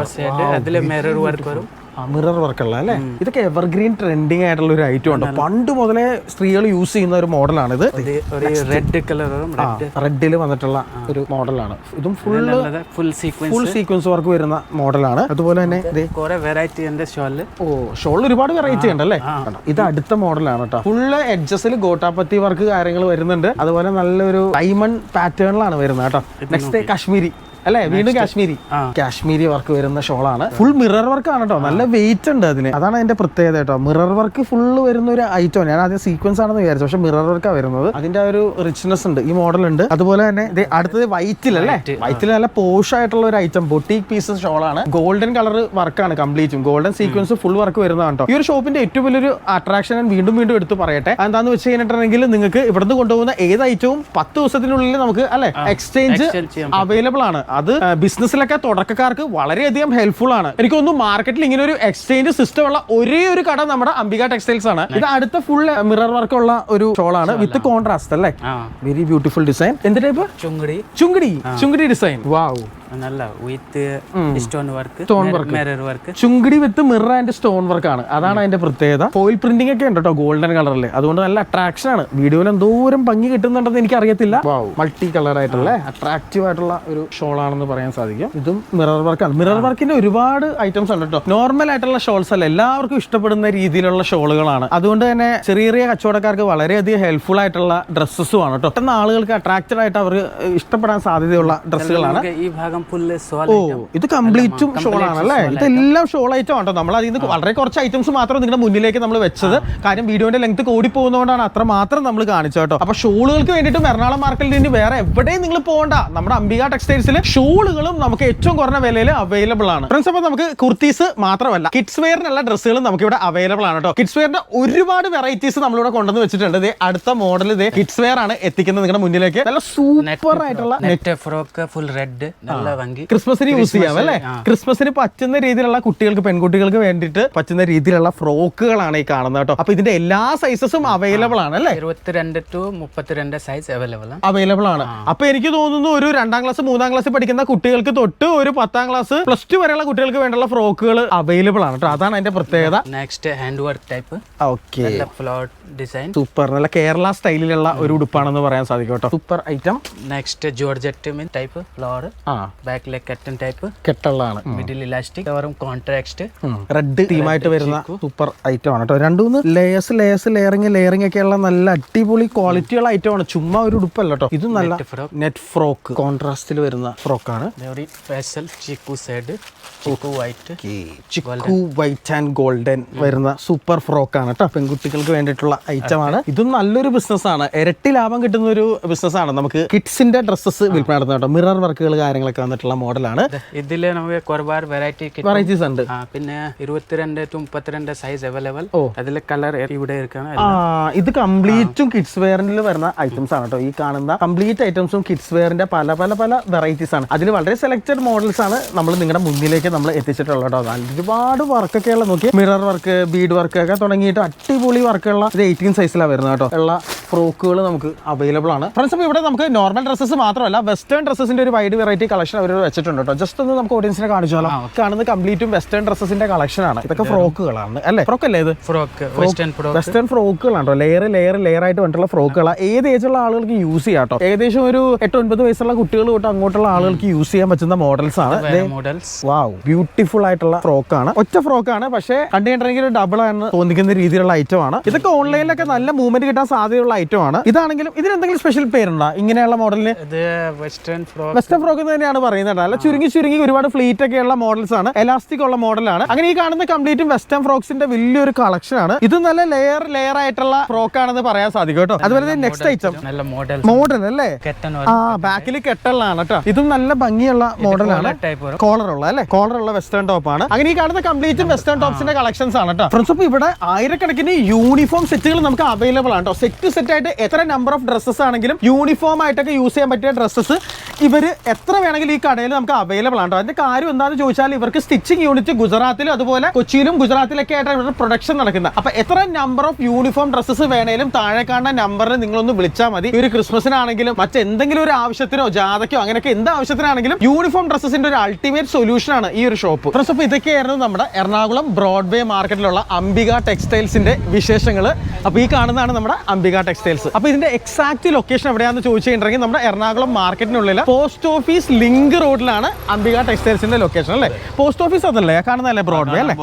D: അതിൽ മിറർ വർക്ക് വരും.
A: മിറർ വർക്കുള്ള അല്ലേ? ഇതൊക്കെ എവർഗ്രീൻ ട്രെൻഡിങ് ആയിട്ടുള്ള ഒരു ഐറ്റം ഉണ്ട്. പണ്ട് മുതലേ സ്ത്രീകൾ യൂസ് ചെയ്യുന്ന ഒരു മോഡലാണ് ഇത്
D: റെഡ് വരും
A: റെഡിൽ വന്നിട്ടുള്ള ഒരു മോഡലാണ് ഇതും full
D: full sequence
A: full sequence work വരുന്ന മോഡലാണ് അതുപോലെ തന്നെ
D: കുറെ വെറൈറ്റി ഉണ്ട് ഷോളിൽ
A: ഓ ഷോളിൽ ഒരുപാട് വെറൈറ്റി ഉണ്ട് അല്ലേ? ഇത് അടുത്ത മോഡലാണ് കേട്ടോ ഫുള്ള് എഡ്ജസിൽ ഗോട്ടാപ്പത്തി വർക്ക് കാര്യങ്ങൾ വരുന്നുണ്ട്. അതുപോലെ നല്ലൊരു ഡൈമണ്ട് പാറ്റേണിലാണ് വരുന്നത് കേട്ടോ നെക്സ്റ്റ് കാശ്മീരി. അല്ലേ? വീണ്ടും കാശ്മീരി. കാശ്മീരി വർക്ക് വരുന്ന ഷോളാണ്. ഫുൾ മിറർ വർക്ക് ആണ് കേട്ടോ നല്ല വെയിറ്റ് ഉണ്ട് അതിന്. അതാണ് അതിന്റെ പ്രത്യേകത കേട്ടോ. മിറർ വർക്ക് ഫുള്ള് വരുന്ന ഒരു ഐറ്റം ഞാൻ ആദ്യം സീക്വൻസ് ആണെന്ന് വിചാരിച്ചു. പക്ഷെ മിറർ വർക്കാണ് വരുന്നത്. അതിന്റെ ഒരു റിച്ച്നെസ് ഉണ്ട്. ഈ മോഡൽ ഉണ്ട്. അതുപോലെ തന്നെ അടുത്തത് വൈറ്റിൽ അല്ലേ? വൈറ്റിൽ നല്ല പോഷ് ആയിട്ടുള്ള ഒരു ഐറ്റം ബൊട്ടീക് പീസസ് ഷോളാണ്. ഗോൾഡൻ കളർ വർക്കാണ് കംപ്ലീറ്റും ഗോൾഡൻ സീക്വൻസ് ഫുൾ വർക്ക് വരുന്നതാണ് കേട്ടോ. ഈ ഒരു ഷോപ്പിന്റെ ഏറ്റവും വലിയൊരു അട്രാക്ഷൻ ഞാൻ വീണ്ടും വീണ്ടും എടുത്ത് പറയട്ടെ. എന്താന്ന് വെച്ച് കഴിഞ്ഞിട്ടുണ്ടെങ്കിൽ നിങ്ങൾക്ക് ഇവിടുന്ന് കൊണ്ടുപോകുന്ന ഏത് ഐറ്റവും പത്ത് ദിവസത്തിനുള്ളിൽ നമുക്ക് അല്ലെ? എക്സ്ചേഞ്ച് അവൈലബിൾ ആണ്. അത് ബിസിനസ്സിലൊക്കെ തുടക്കക്കാർക്ക് വളരെയധികം ഹെൽപ്ഫുൾ ആണ്. എനിക്ക് തോന്നുന്നു മാർക്കറ്റിൽ ഇങ്ങനെ ഒരു എക്സ്ചേഞ്ച് സിസ്റ്റം ഉള്ള ഒരേ ഒരു കട നമ്മുടെ അംബിക ടെക്സ്റ്റൈൽസ് ആണ്. ഇത് അടുത്ത ഫുൾ മിറർ വർക്ക് ഉള്ള ഒരു ഷോൾ ആണ് വിത്ത് കോൺട്രാസ്റ്റ് അല്ലേ? വെരി ബ്യൂട്ടിഫുൾ ഡിസൈൻ എന്ത് ടൈപ്പ്
D: ചുങ്കടി
A: ചുങ്കടി ചുങ്കടി ഡിസൈൻ വാവ്
D: നല്ല with stone work. Mirror work
A: Chungadi with mirror and stone work ആണ്. അതാണ് അതിന്റെ പ്രത്യേകത. ഫോയിൽ പ്രിന്റിംഗ് ഒക്കെ ഉണ്ട് കേട്ടോ ഗോൾഡൻ കളറിൽ അതുകൊണ്ട് നല്ല അട്രാക്ഷൻ ആണ്. വീഡിയോയിൽ എന്തോരം ഭംഗി കിട്ടുന്നുണ്ടെന്ന് എനിക്ക് അറിയത്തില്ല മൾട്ടി കളർ ആയിട്ടുള്ള അട്രാക്റ്റീവ് ആയിട്ടുള്ള ഒരു ഷോൾ ആണെന്ന് പറയാൻ സാധിക്കും. ഇതും മിറർ വർക്കാണ് മിറർ വർക്കിന്റെ ഒരുപാട് ഐറ്റംസ് ഉണ്ട് കേട്ടോ നോർമൽ ആയിട്ടുള്ള ഷോൾസ് അല്ല എല്ലാവർക്കും ഇഷ്ടപ്പെടുന്ന രീതിയിലുള്ള ഷോളുകളാണ് അതുകൊണ്ട് തന്നെ ചെറിയ ചെറിയ കച്ചവടക്കാർക്ക് വളരെയധികം ഹെൽപ്ഫുൾ ആയിട്ടുള്ള ഡ്രസ്സസും ആണ് കേട്ടോ പെട്ടെന്ന് ആളുകൾക്ക് അട്രാക്റ്റഡ് ആയിട്ട് അവർ ഇഷ്ടപ്പെടാൻ സാധ്യതയുള്ള ഡ്രസ്സുകളാണ്
D: ഈ ഭാഗം ഫുള്ള് സോൾ
A: ഓ ഇത് കംപ്ലീറ്റും ഷോൾ ആണല്ലേ ഇതെല്ലാം ഷോൾ ഐറ്റം ആണോ നമ്മൾ അതിൽ നിന്ന് വളരെ കുറച്ച് ഐറ്റംസ് മാത്രം നിങ്ങളുടെ മുന്നിലേക്ക് നമ്മൾ വെച്ചത്. കാര്യം വീഡിയോന്റെ ലെങ്ത് കൂടി പോകുന്നതുകൊണ്ടാണ് അത്ര മാത്രം നമ്മൾ കാണിച്ചത് കേട്ടോ. അപ്പൊ ഷോളുകൾക്ക് വേണ്ടിയിട്ടും എറണാകുളം മാർക്കറ്റിൽ ഇനി വേറെ എവിടെയും നിങ്ങൾ പോകണ്ട. നമ്മുടെ അംബിക ടെക്സ്റ്റൈൽസിൽ ഷോളുകളും നമുക്ക് ഏറ്റവും കുറഞ്ഞ വിലയിൽ അവൈലബിൾ ആണ്. ഫ്രണ്ട്സ് അപ്പൊ നമുക്ക് കുർത്തീസ് മാത്രമല്ല കിഡ്സ് വെയറിനുള്ള ഡ്രസ്സുകളും നമുക്ക് ഇവിടെ അവൈലബിൾ ആണ് കേട്ടോ. കിഡ്സ് വെയറിന്റെ ഒരുപാട് വെറൈറ്റീസ് നമ്മളിവിടെ കൊണ്ടുവന്ന് വെച്ചിട്ടുണ്ട്. ദേ അടുത്ത മോഡൽ ഇതേ കിഡ്സ് വെയർ ആണ് എത്തിക്കുന്നത് നിങ്ങളുടെ മുന്നിലേക്ക്. നല്ല സൂപ്പർ ആയിട്ടുള്ള
D: നെറ്റ് ഫ്രോക്ക് ഫുൾ റെഡ് നല്ല
A: ക്രിസ്മസിന് യൂസ് ചെയ്യാം അല്ലേ? ക്രിസ്മസിന് പറ്റുന്ന രീതിയിലുള്ള കുട്ടികൾക്ക് പെൺകുട്ടികൾക്ക് വേണ്ടിയിട്ട് പറ്റുന്ന രീതിയിലുള്ള ഫ്രോക്കുകളാണ് ഈ കാണുന്നത് കേട്ടോ. അപ്പൊ ഇതിന്റെ എല്ലാ സൈസസും അവൈലബിൾ ആണ് അല്ലേ?
D: ഇരുപത്തിരണ്ട് ടു മുപ്പത്തിരണ്ട് സൈസ് അവൈലബിൾ ആണ്
A: അവൈലബിൾ ആണ്. അപ്പൊ എനിക്ക് തോന്നുന്നു ഒരു രണ്ടാം ക്ലാസ് മൂന്നാം ക്ലാസ് പഠിക്കുന്ന കുട്ടികൾക്ക് തൊട്ട് ഒരു പത്താം ക്ലാസ് പ്ലസ് ടു വരെയുള്ള കുട്ടികൾക്ക് വേണ്ടുള്ള ഫ്രോക്കുകൾ അവൈലബിൾ ആണ് കേട്ടോ. അതാണ് അതിന്റെ പ്രത്യേകത.
D: Next hand work type
A: okay
D: design
A: super നല്ല കേരള സ്റ്റൈലിലുള്ള ഒരു ഉടുപ്പാണെന്ന് പറയാൻ സാധിക്കും കേട്ടോ. Super item
D: next georgette type floor
A: ആ.
D: ബാക്ക് ലെഗ് കട്ടൻ ടൈപ്പ്
A: കെട്ടുള്ളതാണ്
D: മിഡിൽ ഇലാസ്റ്റിക് കവറും കോൺട്രാക്സ്റ്റ്
A: റെഡ് തീമായിട്ട് വരുന്ന സൂപ്പർ ഐറ്റം ആണ് കേട്ടോ. രണ്ടു മൂന്ന് ലേയേഴ്സ് ലേയേഴ്സ് ലെയറിങ് ലെയറിംഗ് ഒക്കെ ഉള്ള നല്ല അടിപൊളി ക്വാളിറ്റിയുള്ള ഐറ്റം ആണ്. ചുമ്മാ ഒരു ഉടുപ്പല്ല കേട്ടോ. ഇത് നല്ല. നെറ്റ് ഫ്രോക്ക് കോൺട്രാസ്റ്റിൽ വരുന്ന ഫ്രോക്കാണ്
D: ഒരു സ്പെഷ്യൽ ചിക്കു സൈഡ് ചിക്കു white
A: chikoo white and golden വരുന്ന സൂപ്പർ ഫ്രോക്ക് ആണ് കേട്ടോ. പെൺകുട്ടികൾക്ക് വേണ്ടിയിട്ടുള്ള ഐറ്റം ആണ്. ഇതും നല്ലൊരു ബിസിനസ് ആണ്. ഇരട്ടി ലാഭം കിട്ടുന്ന ഒരു ബിസിനസ് ആണ്. നമുക്ക് കിഡ്സിന്റെ ഡ്രസ്സസ് വിൽപ്പന നടത്തുന്നത് കേട്ടോ. മിറർ വർക്കുകൾ കാര്യങ്ങളൊക്കെ വന്നിട്ടുള്ള മോഡലാണ്.
D: ഇതിൽ നമുക്ക് ഒരുപാട് വെറൈറ്റി
A: വെറൈറ്റീസ് ഉണ്ട്.
D: പിന്നെ ഇരുപത്തിരണ്ട് ടു മുപ്പത്തിരണ്ട് സൈസ് അവൈലബിൾ
A: ഓ.
D: അതിലെ കളർ ഇവിടെ
A: ഇത് കംപ്ലീറ്റും കിഡ്സ് വെയറിൽ വരുന്ന ഐറ്റംസ് ആണ് കേട്ടോ. ഈ കാണുന്ന കംപ്ലീറ്റ് ഐറ്റംസും കിഡ്സ് വെയറിന്റെ പല പല പല വെറൈറ്റീസ് ആണ്. അതിൽ വളരെ സെലക്റ്റഡ് മോഡൽസ് ആണ് നമ്മൾ നിങ്ങളുടെ മുന്നിലേക്ക് നമ്മൾ എത്തിച്ചിട്ടുള്ളത് കേട്ടോ. ഒരുപാട് വർക്കൊക്കെ ഉള്ള നോക്കി. മിറർ വർക്ക് ബീഡ് വർക്ക് ഒക്കെ തുടങ്ങിയിട്ട് അടിപൊളി വർക്കുള്ള ഇത് എയ്റ്റീൻ സൈസിലാണ് വരുന്നത് കേട്ടോ. ഉള്ള ഫ്രോക്കുകൾ നമുക്ക് അവൈലബിൾ ആണ്. ഫ്രണ്ട്സ് അപ്പോൾ ഇവിടെ നമുക്ക് നോർമൽ ഡ്രസ്സസ് മാത്രമല്ല വെസ്റ്റേൺ ഡ്രസ്സസിന്റെ ഒരു വൈഡ് വെറൈറ്റി കളക്ഷൻ അവർ വെച്ചിട്ടുണ്ട് കേട്ടോ ജസ്റ്റ് ഒന്ന് നമുക്ക് ഓഡിയൻസിനെ കാണിച്ചാലോ. കാണുന്നത് കംപ്ലീറ്റും വെസ്റ്റേൺ ഡ്രസ്സസിന്റെ കളക്ഷൻ ആണ്. ഇതൊക്കെ ഫ്രോക്കുകളാണ്. അല്ലേ? ഫ്രോക്ക് അല്ലേ ഇത്?
D: ഫ്രോക്ക് വെസ്റ്റേൺ ഫ്രോക്ക്
A: വെസ്റ്റേൺ ഫ്രോക്കുകളാണ് ലെയർ ലെയർ ലെയർ ആയിട്ട് വന്നിട്ടുള്ള ഫ്രോക്കുകളാണ് ഏത് ഏജുള്ള ആളുകൾക്ക് യൂസ് ചെയ്യാം കേട്ടോ ഏകദേശം ഒരു എട്ട് ഒൻപത് വയസ്സുള്ള കുട്ടികൾ തൊട്ട് അങ്ങോട്ടുള്ള ആളുകൾക്ക് യൂസ് ചെയ്യാൻ പറ്റുന്ന മോഡൽസ് ആണ്.
D: മോഡൽസ്
A: വാവ് ബ്യൂട്ടിഫുൾ ആയിട്ടുള്ള ഫ്രോക്ക് ആണ്. ഒറ്റ ഫ്രോക്ക് ആണ് പക്ഷേ കണ്ടിട്ടുണ്ടെങ്കിൽ ഡബിൾ ആണ് തോന്നിക്കുന്ന രീതിയിലുള്ള ഐറ്റം ആണ്. ഇതൊക്കെ ഓൺലൈനിലൊക്കെ നല്ല മൂവ്മെന്റ് കിട്ടാൻ സാധ്യതയുള്ള ഐറ്റം ആണ്. ഇതാണെങ്കിലും ഇതിന് എന്തെങ്കിലും സ്പെഷ്യൽ പേരുണ്ടോ? ഇങ്ങനെയുള്ള മോഡലിന്
D: വെസ്റ്റേൺ ഫ്രോക്ക്
A: വെസ്റ്റേൺ ഫ്രോക്ക് തന്നെയാണ് പറയുന്നത് അല്ല ചുരുങ്ങി ചുരുങ്ങി ഒരുപാട് ഫ്ലീറ്റ് ഒക്കെ ഉള്ള മോഡൽസ് ആണ്. എലാസ്റ്റിക് ഉള്ള മോഡലാണ് അങ്ങനെ ഈ കാണുന്ന കംപ്ലീറ്റും വെസ്റ്റേൺ ഫ്രോക്സിന്റെ വലിയൊരു കളക്ഷൻ ആണ്. ഇത് നല്ല ലെയർ ലെയർ ആയിട്ടുള്ള ഫ്രോക്ക് ആണെന്ന് പറയാൻ സാധിക്കും കേട്ടോ. അതുപോലെ നെക്സ്റ്റ് ഐറ്റം
D: നല്ല മോഡൽ
A: മോഡൽ അല്ലേ? ആ ബാക്കിൽ കെട്ടുള്ളതാണ് കേട്ടോ. ഇതും നല്ല ഭംഗിയുള്ള മോഡലാണ് ഉള്ള അല്ലേ? കോളർ ഉള്ള വെസ്റ്റേൺ ടോപ്പ് ആണ്. അങ്ങനെ ഈ കാണുന്ന കംപ്ലീറ്റ് വെസ്റ്റേൺ ടോപ്സിന്റെ കളക്ഷൻസ് ആണ് കേട്ടോ. ഫ്രണ്ട്സ് ഇപ്പൊ ഇവിടെ ആയിരക്കണക്കിന് യൂണിഫോം സെറ്റുകൾ നമുക്ക് അവൈലബിൾ ആണ് കേട്ടോ. സെറ്റ് സെറ്റ് ആയിട്ട് എത്ര നമ്പർ ഓഫ് ഡ്രസ്സസ് ആണെങ്കിലും യൂണിഫോം ആയിട്ടൊക്കെ യൂസ് ചെയ്യാൻ പറ്റിയ ഡ്രസ്സസ് ഇവർ എത്ര വേണമെങ്കിലും ഈ കടയിൽ നമുക്ക് അവൈലബിൾ ആണ്. അതിന്റെ കാര്യം എന്താണെന്ന് ചോദിച്ചാൽ ഇവർക്ക് സ്റ്റിച്ചിങ് യൂണിറ്റ് ഗുജറാത്തിലും അതുപോലെ കൊച്ചിയിലും ഗുജറാത്തിലൊക്കെ ആയിട്ടാണ് ഇവരുടെ പ്രൊഡക്ഷൻ നടക്കുന്നത്. അപ്പൊ എത്ര നമ്പർ ഓഫ് യൂണിഫോം ഡ്രസ്സസ് വേണേലും താഴെ കാണുന്ന നമ്പറിൽ നിങ്ങളൊന്ന് വിളിച്ചാൽ മതി. ഒരു ക്രിസ്മസിനാണെങ്കിലും മറ്റെന്തെങ്കിലും ഒരു ആവശ്യത്തിനോ ജാതക്കോ അങ്ങനെയൊക്കെ എന്ത് ആവശ്യത്തിനാണെങ്കിലും യൂണിഫോം ഡ്രസ്സസിന്റെ ഒരു അൾട്ടിമേറ്റ് സൊല്യൂഷൻ ആണ് ഈ ഒരു ഷോപ്പ് ഫ്രണ്ട്സ് അപ്പോൾ ഇതൊക്കെയായിരുന്നു നമ്മുടെ എറണാകുളം ബ്രോഡ്വേ മാർക്കറ്റിലുള്ള അംബിക ടെക്സ്റ്റൈൽസിന്റെ വിശേഷങ്ങൾ. അപ്പോൾ ഈ കാണുന്നതാണ് നമ്മുടെ അംബിക ടെക്സ്റ്റൈൽസ് അപ്പോൾ ഇതിന്റെ എക്സാക്ട് ലൊക്കേഷൻ എവിടെയാണെന്ന് ചോദിച്ചിട്ടുണ്ടെങ്കിൽ നമ്മുടെ എറണാകുളം മാർക്കറ്റിനുള്ളിൽ പോസ്റ്റ് ഓഫീസ് ലിങ്ക് റോഡിലാണ് അംബിക ടെക്സ്റ്റൈൽസിന്റെ ലൊക്കേഷൻ അല്ലേ? പോസ്റ്റ് ഓഫീസ് അതല്ലേ? കാണുന്നതല്ലേ ബ്രോഡ്വേ അല്ലേ?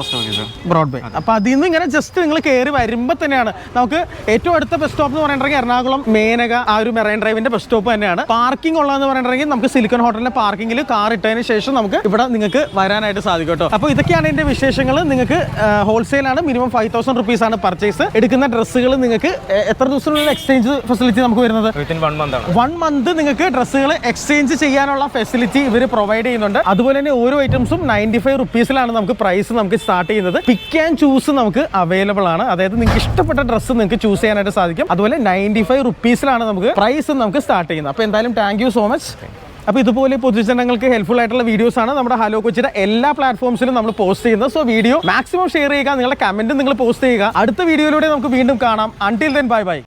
A: ബ്രോഡ്വേ അപ്പൊ അതിൽ നിന്ന് ഇങ്ങനെ ജസ്റ്റ് നിങ്ങൾ കയറി വരുമ്പോൾ തന്നെയാണ് നമുക്ക് ഏറ്റവും അടുത്ത ബസ് സ്റ്റോപ്പ് എന്ന് പറയുന്നുണ്ടെങ്കിൽ എറണാകുളം മേനക ആ ഒരു മെറൈൻ ഡ്രൈവിന്റെ ബസ് സ്റ്റോപ്പ് തന്നെയാണ്. പാർക്കിംഗ് ഉള്ളതെന്ന് പറയുന്നുണ്ടെങ്കിൽ നമുക്ക് സിലിക്കൺ ഹോട്ടലിന്റെ പാർക്കിംഗിൽ കാർ ഇട്ടതിന് ശേഷം നമുക്ക് ഇവിടെ നിങ്ങൾക്ക് വരാനായിട്ട് സാധിക്കും കേട്ടോ. അപ്പോൾ ഇതൊക്കെയാണ് ഇതിന്റെ വിശേഷങ്ങൾ നിങ്ങൾക്ക് ഹോൾസെയിൽ ആണ് മിനിമം ഫൈവ് തൗസൻഡ് റുപ്പീസ് ആണ് പർച്ചേസ് എടുക്കുന്ന ഡ്രസ്സുകൾ നിങ്ങൾക്ക് എത്ര ദിവസത്തിനുള്ള എക്സ്ചേഞ്ച് ഫെസിലിറ്റി നമുക്ക് വരുന്നത്?
C: വൺ മന്ത്
A: നിങ്ങൾക്ക് ഡ്രസ്സുകൾ എക്സ്ചേഞ്ച് ചെയ്യാനുള്ള ഫെസിലിറ്റി ഇവർ പ്രൊവൈഡ് ചെയ്യുന്നുണ്ട്. അതുപോലെ തന്നെ ഓരോ ഐറ്റംസും നയന്റി ഫൈവ് റുപ്പീസിലാണ് നമുക്ക് പ്രൈസ് നമുക്ക് സ്റ്റാർട്ട് ചെയ്യുന്നത്. പിക്ക് ആൻഡ് ചൂസ് നമുക്ക് അവൈലബിൾ ആണ്. അതായത് നിങ്ങൾക്ക് ഇഷ്ടപ്പെട്ട ഡ്രസ്സ് നിങ്ങൾക്ക് ചൂസ് ചെയ്യാനായിട്ട് സാധിക്കും. അതുപോലെ നയന്റി ഫൈവ് റുപ്പീസിലാണ് നമുക്ക് പ്രൈസ് നമുക്ക് സ്റ്റാർട്ട് ചെയ്യുന്നത്. അപ്പോൾ എന്തായാലും താങ്ക് യു സോ മച്ച് അപ്പോൾ ഇതുപോലെ പൊതുജനങ്ങൾക്ക് ഹെൽപ്ഫുൾ ആയിട്ടുള്ള വീഡിയോസ് ആണ് നമ്മുടെ ഹലോ കൊച്ചിയുടെ എല്ലാ പ്ലാറ്റ്ഫോംസിലും നമ്മൾ പോസ്റ്റ് ചെയ്യുന്നത്. സോ വീഡിയോ മാക്സിമം ഷെയർ ചെയ്യുക നിങ്ങളുടെ കമന്റും നിങ്ങൾ പോസ്റ്റ് ചെയ്യുക. അടുത്ത വീഡിയോയിലൂടെ നമുക്ക് വീണ്ടും കാണാം. Until then bye bye